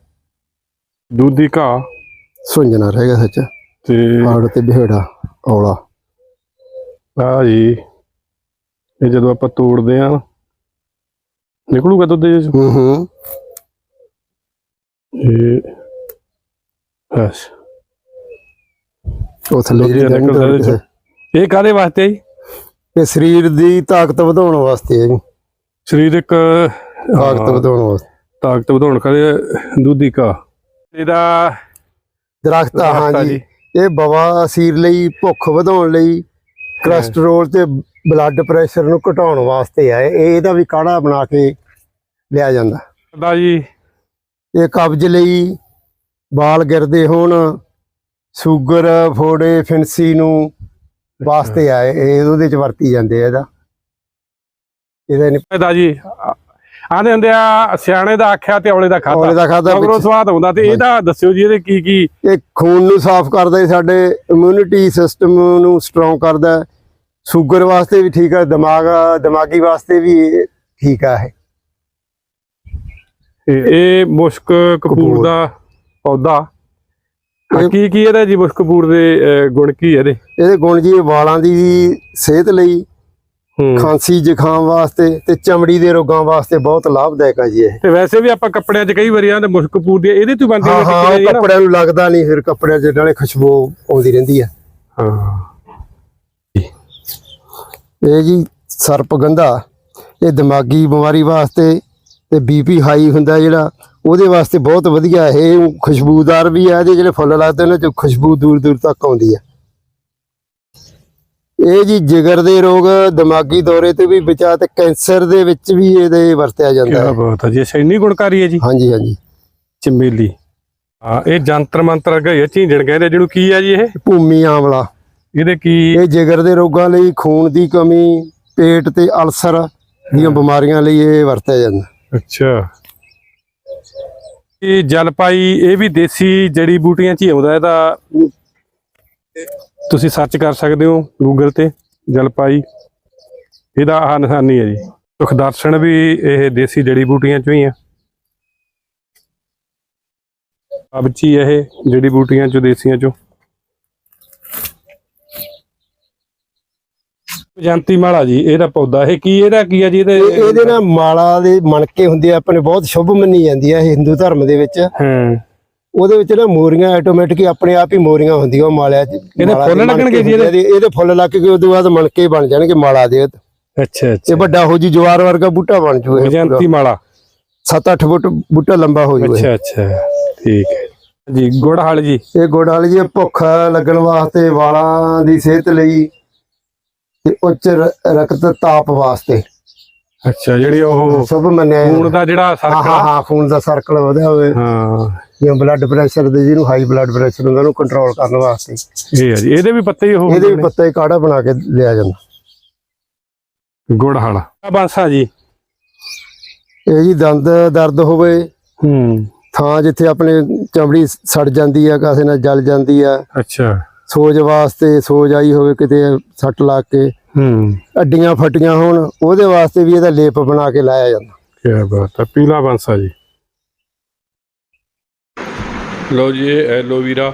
Speaker 1: ਦੁੱਧੀ ਘਾਹ।
Speaker 2: ਸੁੰਜਣਾ ਰਹੇਗਾ ਸੱਚ।
Speaker 1: ਤੇ
Speaker 2: ਹਾੜ ਤੇ ਬਿਹੜਾ ਔਲਾ।
Speaker 1: ਆ ਜੀ ਇਹ ਜਦੋਂ ਆਪਾਂ ਤੋੜਦੇ ਆ ਨਿਕਲੂਗਾ ਦੁੱਧ 'ਚੋਂ?
Speaker 2: ਹੂੰ ਹੂੰ।
Speaker 1: ਇਹ ਬਸ।
Speaker 2: ਉਹ ਥੱਲੇ ਜਿਹੜੀ
Speaker 1: ਨਿਕਲਦਾ
Speaker 2: ਹੈ।
Speaker 1: ਇਹ ਕਾਦੇ ਵਾਸਤੇ ਜੀ?
Speaker 2: ਇਹ ਸਰੀਰ ਦੀ ਤਾਕਤ ਵਧਾਉਣ ਵਾਸਤੇ ਹੈ ਜੀ।
Speaker 1: ਸਰੀਰਕ
Speaker 2: ਤਾਕਤ
Speaker 1: ਹਾਂ,
Speaker 2: ਵਧਾਉਣ ਵਾਸਤੇ।
Speaker 1: ਤਾਕਤ ਵਧਾਉਣ ਕਦੇ ਦੁੱਧੀ ਘਾਹ ਇਹਦਾ
Speaker 2: ਦਰਖਤ
Speaker 1: ਆ
Speaker 2: ਹਾਂਜੀ ਇਹ ਬਵਾਸੀਰ ਲਈ ਭੁੱਖ ਵਧਾਉਣ ਲਈ ਕੋਲੇਸਟ੍ਰੋਲ ਤੇ ਬਲੱਡ ਪ੍ਰੈਸ਼ਰ ਨੂੰ ਘਟਾਉਣ ਵਾਸਤੇ ਆ। ਇਹ ਇਹਦਾ ਵੀ ਕਾੜਾ ਬਣਾ ਕੇ ਲਿਆ ਜਾਂਦਾ।
Speaker 1: ਦਾ ਜੀ।
Speaker 2: ਇਹ ਕਬਜ਼ ਲਈ ਵਾਲ ਗਿਰਦੇ ਹੋਣ ਸ਼ੂਗਰ ਫੋੜੇ ਫਿੰਸੀ ਨੂੰ ਵਾਸਤੇ ਆ ਇਹ ਉਹਦੇ ਚ ਵਰਤੀ ਜਾਂਦੇ ਆ ਇਹਦਾ। ਇਹਦਾ ਨੀ
Speaker 1: ਇਹਦਾ ਜੀ ਆਂਦੇ ਹੁੰਦੇ ਆ ਸਿਆਣੇ ਦਾ ਆਖਿਆ ਤੇ ਔਲੇ ਦਾ
Speaker 2: ਔਲੇ
Speaker 1: ਖਾਦਾ
Speaker 2: ਦਾ ਖਾਦਾ
Speaker 1: ਮਗਰੋਂ ਸਵਾਦ ਆਉਂਦਾ ਤੇ ਇਹਦਾ ਦੱਸਿਓ ਜੀ ਇਹਦੇ ਕੀ ਕੀ?
Speaker 2: ਇਹ ਖੂਨ ਨੂੰ ਸਾਫ਼ ਕਰਦਾ ਸਾਡੇ ਇਮਿਊਨਿਟੀ ਸਿਸਟਮ ਨੂੰ ਸਟਰੋਂਗ ਕਰਦਾ ਸ਼ੂਗਰ ਵਾਸਤੇ ਵੀ ਠੀਕ ਹੈ ਦਿਮਾਗ ਦਿਮਾਗੀ ਵਾਸਤੇ ਵੀ ਠੀਕ ਆ ਇਹ।
Speaker 1: ਇਹ ਮੁਸ਼ਕ ਕਪੂਰ। ਦਾ ਪੌਦਾ। ਕੀ ਕੀ ਇਹਦਾ ਜੀ ਮੁਸ਼ਕ ਕਪੂਰ ਦੇ ਗੁਣ ਕੀ ਇਹਦੇ?
Speaker 2: ਇਹਦੇ ਗੁਣ ਜੀ ਵਾਲਾਂ ਦੀ ਸਿਹਤ ਲਈ ਖਾਂਸੀ ਜ਼ੁਕਾਮ ਵਾਸਤੇ ਤੇ ਚਮੜੀ ਦੇ ਰੋਗਾਂ ਵਾਸਤੇ ਬਹੁਤ ਲਾਭਦਾਇਕ ਹੈ ਜੀ ਇਹ।
Speaker 1: ਤੇ ਵੈਸੇ ਵੀ ਆਪਾਂ ਕੱਪੜਿਆਂ 'ਚ ਕਈ ਵਾਰੀ ਆਂਦੇ ਮੁਸ਼ਕ ਕਪੂਰ ਦੀ ਇਹਦੇ ਤੋਂ ਬਣਦੀ
Speaker 2: ਹਾਂ
Speaker 1: ਹੈ
Speaker 2: ਕੱਪੜਿਆਂ ਨੂੰ ਲੱਗਦਾ ਨਹੀਂ ਫਿਰ ਕੱਪੜਿਆਂ 'ਚ ਨਾਲੇ ਖੁਸ਼ਬੂ ਆਉਂਦੀ ਰਹਿੰਦੀ ਹੈ
Speaker 1: ਹਾਂ।
Speaker 2: ਇਹ ਜੀ ਸਰਪਗੰਧਾ ਇਹ ਦਿਮਾਗੀ ਬਿਮਾਰੀ ਵਾਸਤੇ ਤੇ ਬੀਪੀ ਹਾਈ ਹੁੰਦਾ ਜਿਹੜਾ ਉਹਦੇ ਵਾਸਤੇ ਬਹੁਤ ਵਧੀਆ ਇਹ ਖੁਸ਼ਬੂਦਾਰ ਵੀ ਹੈ ਇਹਦੇ ਜਿਹੜੇ ਫੁੱਲ ਲੱਗਦੇ ਨੇ ਜੋ ਖੁਸ਼ਬੂ ਦੂਰ ਦੂਰ ਤੱਕ ਆਉਂਦੀ ਹੈ ਇਹ ਜੀ ਜਿਗਰ ਦੇ ਰੋਗ ਦਿਮਾਗੀ ਦੌਰੇ ਤੇ ਵੀ ਬਚਾ ਤੇ ਕੈਂਸਰ ਦੇ ਵਿੱਚ ਵੀ ਇਹਦੇ ਵਰਤਿਆ
Speaker 1: ਕੀ
Speaker 2: ਜਾਂਦਾ ਹੈ।
Speaker 1: ਬਾਤ ਹੈ ਜੀ ਅੱਛਾ ਇੰਨੀ ਗੁਣਕਾਰੀ ਹੈ ਜੀ?
Speaker 2: ਹਾਂਜੀ ਹਾਂਜੀ।
Speaker 1: ਚਮੇਲੀ। ਹਾਂ ਇਹ ਜੰਤਰ ਮੰਤਰ ਗਏ ਝੀਂਜਣ ਕਹਿੰਦੇ ਜਿਹਨੂੰ ਕੀ ਹੈ ਜੀ ਇਹ?
Speaker 2: ਭੂਮੀ ਆਮਲਾ
Speaker 1: ਇਹਦੇ ਕੀ?
Speaker 2: ਇਹ ਜਿਗਰ ਦੇ ਰੋਗਾਂ ਲਈ ਖੂਨ ਦੀ ਕਮੀ ਪੇਟ ਤੇ ਅਲਸਰ ਦੀਆਂ ਬਿਮਾਰੀਆਂ ਲਈ ਇਹ ਵਰਤਿਆ ਜਾਂਦਾ।
Speaker 1: ਅੱਛਾ। ਇਹ ਜਲਪਾਈ, ਇਹ ਵੀ ਦੇਸੀ ਜੜੀ ਬੂਟੀਆਂ 'ਚ ਹੀ ਆਉਂਦਾ ਇਹਦਾ। ਤੁਸੀਂ ਸਰਚ ਕਰ ਸਕਦੇ ਹੋ ਗੂਗਲ ਤੇ, ਜਲਪਾਈ। ਇਹਦਾ ਆਹ ਨਿਸ਼ਾਨੀ ਹੈ ਜੀ। ਸੁਖ ਦਰਸ਼ਨ ਵੀ ਇਹ ਦੇਸੀ ਜੜੀ ਬੂਟੀਆਂ 'ਚੋਂ ਹੀ ਆ। ਅਬਚੀ ਇਹ ਜੜੀ ਬੂਟੀਆਂ 'ਚੋਂ, ਦੇਸੀਆਂ 'ਚੋਂ। ਜੰਤੀ ਮਾਲਾ ਜੀ ਇਹਦਾ ਪੌਦਾ ਇਹ ਕੀ ਇਹਦਾ ਕੀ ਆ ਜੀ? ਇਹਦੇ
Speaker 2: ਇਹ- ਇਹਦੇ ਨਾਲ ਮਾਲਾ ਦੇ ਮਣਕੇ ਹੁੰਦੇ ਆ ਆਪਣੇ ਬਹੁਤ ਸ਼ੁਭ ਮੰਨੀ ਜਾਂਦੀ ਆ ਇਹ ਹਿੰਦੂ ਧਰਮ ਦੇ ਵਿੱਚ।
Speaker 1: ਹਾਂ।
Speaker 2: ਉਹਦੇ ਵਿੱਚ ਨਾ ਮੋਰੀਆਂ ਆਟੋਮੈਟਿਕ ਆਪਣੇ ਆਪ ਹੀ ਮੋਰੀਆਂ ਹੁੰਦੀਆਂ ਉਹ ਮਾਲਿਆਂ 'ਚ
Speaker 1: ਇਹਦੇ
Speaker 2: ਮਾਲਾ ਦੇ
Speaker 1: ਫੁੱਲ ਲੱਗਣਗੇ
Speaker 2: ਮਣਕੇ
Speaker 1: ਜੀ ਇਹਦੇ?
Speaker 2: ਹੁੰਦੇ ਆ, ਇਹਦੇ ਫੁੱਲ ਲੱਗ ਕੇ ਉਦੋਂ ਬਾਅਦ ਮਣਕੇ ਬਣ ਜਾਣਗੇ ਮਾਲਾ ਦੇ।
Speaker 1: ਅੱਛਾ
Speaker 2: ਇਹ
Speaker 1: ਅੱਛਾ
Speaker 2: ਵੱਡਾ ਹੋ ਜੀ ਜਵਾਰ ਵਰਗਾ ਬੂਟਾ ਬਣ ਜੂ ਇਹ
Speaker 1: ਜੰਤੀ ਮਾਲਾ।
Speaker 2: 7-8 ਫੁੱਟ ਬੂਟਾ ਲੰਬਾ ਹੋ ਜੂ ਇਹ।
Speaker 1: ਅੱਛਾ ਅੱਛਾ ਠੀਕ ਹੈ। ਜੀ ਗੁੜ ਹਲ ਜੀ।
Speaker 2: ਇਹ ਗੁੜ ਵਾਲੀ ਜੀ ਭੁੱਖ ਲੱਗਣ ਵਾਸਤੇ ਵਾਲਾਂ ਦੀ ਸਿਹਤ ਲਈ ਤੇ ਉੱਚ ਰਕਤ ਤਾਪ ਵਾਸਤੇ।
Speaker 1: ਅੱਛਾ ਜਿਹੜੀ ਉਹ
Speaker 2: ਸਭ ਮੰਨਿਆ
Speaker 1: ਖੂਨ ਦਾ ਜਿਹੜਾ ਸਰਕਲ
Speaker 2: ਹਾਂ ਹਾਂ ਖੂਨ ਦਾ ਸਰਕਲ ਵਧਿਆ ਹੋਵੇ।
Speaker 1: ਹਾਂ।
Speaker 2: ਜਿਵੇਂ ਬਲੱਡ ਪ੍ਰੈਸ਼ਰ ਦੇ ਜਿਹਨੂੰ ਹਾਈ ਬਲੱਡ ਪ੍ਰੈਸ਼ਰ ਹੁੰਦਾ ਉਹਨੂੰ ਕੰਟਰੋਲ ਕਰਨ ਵਾਸਤੇ।
Speaker 1: ਇਹ ਹੈ ਜੀ ਇਹਦੇ ਵੀ ਪੱਤੇ ਹੀ ਉਹ
Speaker 2: ਇਹਦੇ
Speaker 1: ਹੁੰਦੇ
Speaker 2: ਵੀ ਪੱਤੇ ਕਾੜਾ ਬਣਾ ਕੇ ਲਿਆ ਜਾਂਦਾ।
Speaker 1: ਗੁੜ ਹਲ ਬਾਂਸਾ ਜੀ।
Speaker 2: ਇਹ ਜੀ ਦੰਦ ਦਰਦ ਹੋਵੇ
Speaker 1: ਹੂੰ।
Speaker 2: ਥਾਂ ਜਿੱਥੇ ਆਪਣੇ ਚਮੜੀ ਸੜ ਜਾਂਦੀ ਆ ਕਾਸੇ ਨਾਲ ਜਲ ਜਾਂਦੀ ਆ।
Speaker 1: ਅੱਛਾ।
Speaker 2: ਸੋਜ ਵਾਸਤੇ ਸੋਜ ਆਈ ਹੋਵੇ ਕਿਤੇ ਸੱਟ ਲਾ ਕੇ
Speaker 1: ਹੂੰ।
Speaker 2: ਅੱਡੀਆਂ ਫਟੀਆਂ ਹੋਣ ਉਹਦੇ ਵਾਸਤੇ ਵੀ ਇਹਦਾ ਲੇਪ ਬਣਾ ਕੇ ਲਾਇਆ ਜਾਂਦਾ।
Speaker 1: ਕੀ ਬਾਤ ਹੈ ਪੀਲਾ ਬਾਂਸਾ ਜੀ। ਲੋ ਜੀ ਇਹ ਐਲੋਵੀਰਾ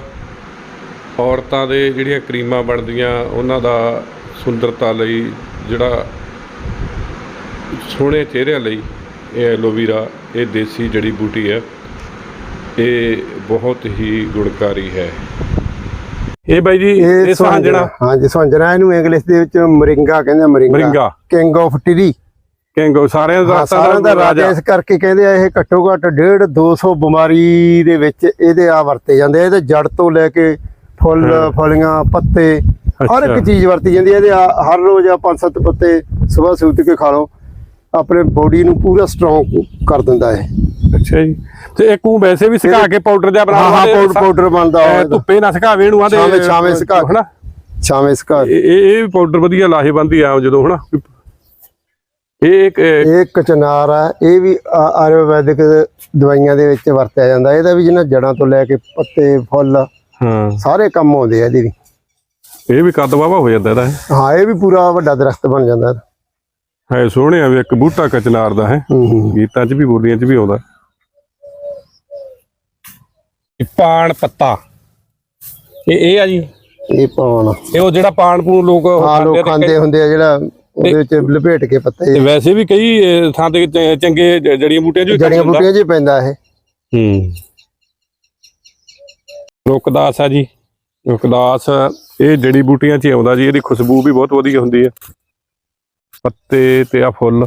Speaker 1: ਔਰਤਾਂ ਦੇ ਜਿਹੜੀਆਂ ਕਰੀਮਾਂ ਬਣਦੀਆਂ ਉਹਨਾਂ ਦਾ ਸੁੰਦਰਤਾ ਲਈ ਜਿਹੜਾ ਸੋਹਣੇ ਚਿਹਰਿਆਂ ਲਈ ਇਹ ਐਲੋਵੀਰਾ ਇਹ ਦੇਸੀ ਜੜੀ ਬੂਟੀ ਹੈ। ਇਹ ਬਹੁਤ ਹੀ ਗੁਣਕਾਰੀ ਹੈ। ਇਹ ਬਾਈ ਜੀ ਇਹ ਸਾਂਝਣਾ
Speaker 2: ਹਾਂਜੀ ਸੁਹੰਜਣਾ ਇਹਨੂੰ ਇੰਗਲਿਸ਼ ਦੇ ਵਿੱਚ ਮਰਿੰਗਾ ਕਹਿੰਦੇ ਆ ਮਰਿੰਗਾ। ਕਿੰਗ ਆਫ ਟਰੀ
Speaker 1: ਕਹਿੰਗੋ ਸਾਰਿਆਂ ਦਾ
Speaker 2: ਸਾਰਿਆਂ ਦਾ ਰਾਜਾ। ਇਸ ਕਰਕੇ ਕਹਿੰਦੇ ਆ ਇਹ ਘੱਟੋ ਘੱਟ 1.5 200 ਬਿਮਾਰੀ ਦੇ ਵਿੱਚ ਇਹਦੇ ਆ ਵਰਤੇ ਜਾਂਦੇ ਆ। ਇਹਦੇ ਜੜ ਤੋਂ ਲੈ ਕੇ ਫੁੱਲ ਫਲੀਆਂ ਪੱਤੇ ਹਰ। ਇੱਕ ਚੀਜ਼ ਵਰਤੀ ਜਾਂਦੀ ਹੈ ਇਹਦੇ ਆ- ਹਰ ਰੋਜ਼ ਆ ਪੰਜ ਸੱਤ ਪੱਤੇ ਸਵੇਰ ਸੂਤ ਕੇ ਖਾ ਲਓ। ਆਪਣੇ ਬੋਡੀ ਨੂੰ ਪੂਰਾ ਸਟਰੋਂਗ ਕਰ ਦਿੰਦਾ ਹੈ
Speaker 1: ਅੱਛਾ ਜੀ। ਤੇ ਇੱਕ ਉਹ ਵੈਸੇ ਵੀ ਸੁਕਾ ਕੇ ਪਾਊਡਰ ਜਿਹਾ ਬਣਾ
Speaker 2: ਹਾਂ ਹਾਂ ਪਾਊਡਰ ਪਾਊਡਰ ਬਣਦਾ
Speaker 1: ਇਹ
Speaker 2: ਹੋਇਆ
Speaker 1: ਧੁੱਪੇ ਨਾ ਸੁਕਾਵੇ ਇਹਨੂੰ ਆਦੇ
Speaker 2: ਛਾਵੇਂ- ਛਾਵੇਂ ਸੁਕਾ ਕੇ।
Speaker 1: ਹਨਾ?
Speaker 2: ਛਾਵੇਂ ਸਕਾ
Speaker 1: ਇਹ ਇਹ ਇਹ ਵੀ ਪਾਊਡਰ ਵਧੀਆ ਲਾਹੇਬੰਦੀ ਆ ਜਦੋਂ ਹਨਾ? ਇਹ ਇੱਕ ਇਹ-
Speaker 2: ਇਹ ਕਚਨਾਰ ਆ ਇਹ ਵੀ ਆਯੁਰਵੈਦਿਕ ਦਵਾਈਆਂ ਦੇ ਵਿੱਚ ਵਰਤਿਆ ਜਾਂਦਾ। ਇਹਦਾ ਵੀ ਜਿਹਨਾਂ ਜੜਾਂ ਤੋਂ ਲੈ ਕੇ ਪੱਤੇ ਫੁੱਲ
Speaker 1: ਹਾਂ।
Speaker 2: ਸਾਰੇ ਕੰਮ ਆਉਂਦੇ ਆ ਇਹਦੇ ਵੀ।
Speaker 1: ਇਹ ਵੀ ਕੱਦ ਵਾਵਾ ਹੋ ਜਾਂਦਾ ਇਹਦਾ। ਹੈਂ।
Speaker 2: ਹਾਂ ਇਹ ਵੀ ਪੂਰਾ ਵੱਡਾ ਦਰਖਤ ਬਣ ਜਾਂਦਾ
Speaker 1: ਹੈ ਸੋਹਣੇ ਆ ਵੀ ਇੱਕ ਬੂਟਾ ਕਚਨਾਰ ਦਾ ਹੈ। ਗੀਤਾਂ 'ਚ ਵੀ ਬੋਲੀਆਂ 'ਚ ਵੀ ਆਉਂਦਾ। ਇਹ ਪਾਣ ਪੱਤਾ। ਇਹ ਇਹ ਆ ਜੀ?
Speaker 2: ਇਹ ਪਾਉਣ
Speaker 1: ਇਹ ਉਹ ਜਿਹੜਾ ਪਾਣ ਪੂਣ ਲੋਕ
Speaker 2: ਹਾਂ। ਖਾਂਦੇ ਹੁੰਦੇ ਆ ਜਿਹੜਾ ਉਹਦੇ ਵਿੱਚ ਲਪੇਟ ਕੇ ਪੱਤੇ।
Speaker 1: ਵੈਸੇ ਵੀ ਕਈ ਥਾਂ ਤੇ ਚੰਗੇ ਜੜੀਆਂ ਬੂਟੀਆਂ 'ਚ
Speaker 2: ਜੜੀਆਂ। ਬੂਟੀਆਂ 'ਚ ਹੀ ਪੈਂਦਾ ਇਹ।
Speaker 1: ਹੂੰ। ਰੁਕਦਾਸ ਆ ਜੀ। ਰੁਕਦਾਸ ਇਹ ਜੜੀ ਬੂਟੀਆਂ 'ਚ ਆਉਂਦਾ ਜੀ। ਇਹਦੀ ਖੁਸ਼ਬੂ ਵੀ ਬਹੁਤ ਵਧੀਆ ਹੁੰਦੀ ਹੈ। ਪੱਤੇ ਤੇ ਆ ਫੁੱਲ।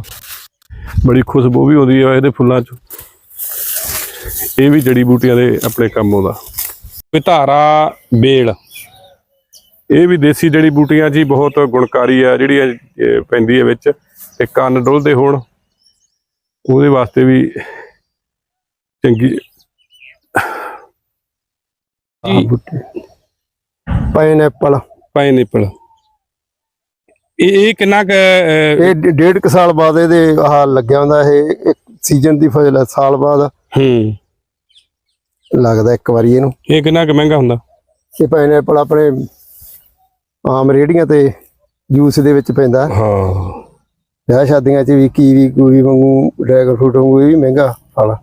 Speaker 1: ਬੜੀ ਖੁਸ਼ਬੂ ਵੀ ਆਉਂਦੀ ਹੈ ਇਹਦੇ ਫੁੱਲਾਂ 'ਚ। ਇਹ ਵੀ ਜੜੀ ਬੂਟੀਆਂ ਦੇ ਆਪਣੇ ਕੰਮ ਆਉਂਦਾ ਕੋਈ ਧਾਰਾ ਬੇਲ। ਇਹ ਵੀ ਦੇਸੀ ਜੜੀ ਬੂਟੀਆਂ ਹੀ ਬਹੁਤ ਗੁਣਕਾਰੀ ਆ ਜਿਹੜੀ ਪੈਂਦੀ ਹੈ ਵਿੱਚ ਤੇ ਕੰਨ ਡੁੱਲਦੇ ਹੋਣ। ਉਹਦੇ ਵਾਸਤੇ ਵੀ ਚੰਗੀ
Speaker 2: ਪਾਈਨਐਪਲ।
Speaker 1: ਪਾਈਨਐਪਲ। ਇਹ ਕਿੰਨਾ
Speaker 2: ਇਹ ਡੇ- ਡੇਢ ਕੁ ਸਾਲ ਬਾਅਦ ਇਹਦੇ ਆਹ ਲੱਗਿਆ ਹੁੰਦਾ ਇਹ ਇੱਕ ਸੀਜ਼ਨ ਦੀ ਫਸਲ ਹੈ ਸਾਲ ਬਾਅਦ
Speaker 1: ਹੂੰ।
Speaker 2: ਲੱਗਦਾ ਇੱਕ ਵਾਰੀ ਇਹਨੂੰ।
Speaker 1: ਇਹ ਕਿੰਨਾ ਕੁ ਮਹਿੰਗਾ ਹੁੰਦਾ?
Speaker 2: ਇਹ ਪਾਈਨਐਪਲ ਆਪਣੇ ਆਮ ਰੇੜੀਆਂ ਤੇ ਜੂਸ ਦੇ ਵਿੱਚ ਪੈਂਦਾ।
Speaker 1: ਹਾਂ।
Speaker 2: ਵਿਆਹ ਸ਼ਾਦੀਆਂ 'ਚ ਵੀ ਕੀਵੀ ਕੂਵੀ ਵਾਂਗੂ ਡਰੈਗਨ ਫਰੂਟ ਵਾਂਗੂ ਇਹ ਵੀ ਮਹਿੰਗਾ ਫਲ।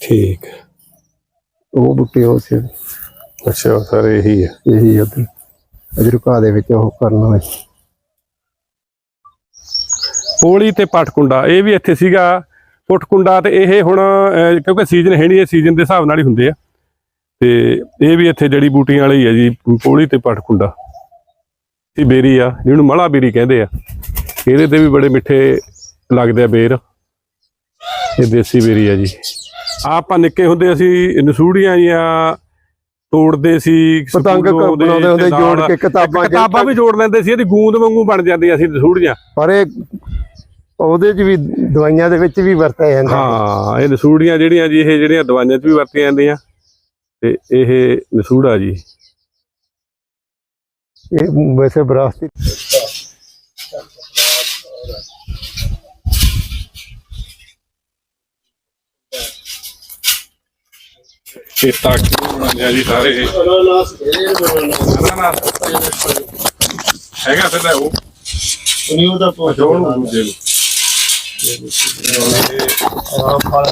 Speaker 1: ਠੀਕ।
Speaker 2: ਉਹ ਬੂਟੇ ਉਹ ਸੀ।
Speaker 1: ਅੱਛਾ ਸਰ ਇਹੀ ਹੈ।
Speaker 2: ਇਹੀ ਉਧਰ। ਅਜਰਕਾ ਦੇ ਵਿੱਚ ਉਹ ਕਰਨਾ ਹੋਏ
Speaker 1: ਪੋਲੀ ਤੇ ਪਟਕੁੰਡਾ ਇਹ ਵੀ ਇੱਥੇ ਸੀਗਾ ਪੁਟਕੁੰਡਾ ਤੇ ਇਹ ਹੁਣ ਕਿਉਂਕਿ ਸੀਜ਼ਨ ਹੈ ਨਹੀਂ ਇਹ ਸੀਜ਼ਨ ਦੇ ਹਿਸਾਬ ਨਾਲ ਹੀ ਹੁੰਦੇ ਆ। ਤੇ ਇਹ ਵੀ ਇੱਥੇ ਜੜੀ ਬੂਟੀਆਂ ਵਾਲੀ ਹੈ ਜੀ ਪੋਲੀ ਤੇ ਪਟਕੁੰਡਾ ਇਹ ਬੇਰੀ ਆ, ਜਿਹਨੂੰ ਮਲਾ ਬੇਰੀ ਕਹਿੰਦੇ ਆ। ਇਹਦੇ ਤੇ ਵੀ ਬੜੇ ਮਿੱਠੇ ਲੱਗਦੇ ਆ ਬੇਰ। ਇਹ ਦੇਸੀ ਬੇਰੀ ਆ ਜੀ। ਆਪਾਂ ਨਿੱਕੇ ਹੁੰਦੇ ਅਸੀਂ ਨਸੂੜੀਆਂ ਜਾਂ ਤੋੜਦੇ ਸੀ
Speaker 2: ਪਤੰਗ ਬਣਾਉਂਦੇ ਹੁੰਦੇ ਜੋੜ ਕੇ ਕਿਤਾਬਾਂ।
Speaker 1: ਕਿਤਾਬਾਂ ਵੀ ਜੋੜ ਲੈਂਦੇ ਸੀ ਇਹਦੀ ਗੂੰਦ ਵਾਂਗੂ ਬਣ ਜਾਂਦੀਆਂ ਸੀ ਨਸੂੜੀਆਂ
Speaker 2: ਪਰ ਇਹ ਉਹਦੇ 'ਚ ਵੀ ਦਵਾਈਆਂ ਦੇ ਵਿੱਚ ਵੀ ਵਰਤਿਆ ਜਾਂਦਾ
Speaker 1: ਹਾਂ ਇਹ ਨਸੂੜੀਆਂ ਜਿਹੜੀਆਂ ਜੀ ਇਹ ਜਿਹੜੀਆਂ ਦਵਾਈਆਂ 'ਚ ਵੀ ਵਰਤੀਆਂ ਜਾਂਦੀਆਂ। ਤੇ ਇਹ ਨਸੂੜਾ ਜੀ।
Speaker 2: ਇਹ ਵੈਸੇ ਵਿਰਾਸਤੀ
Speaker 1: ਇਹ ਤੱਕ ਬਣਾਉਂਦੇ ਆ ਜੀ ਸਾਰੇ ਅਨਾਨਾਸ ਹੈਗਾ ਫਿਰ ਤਾਂ ਉਹ
Speaker 2: ਨਿਊ ਦਾ
Speaker 1: ਜੋੜ ਨੂੰ ਦੂਜੇ ਨੂੰ
Speaker 2: ਫਲ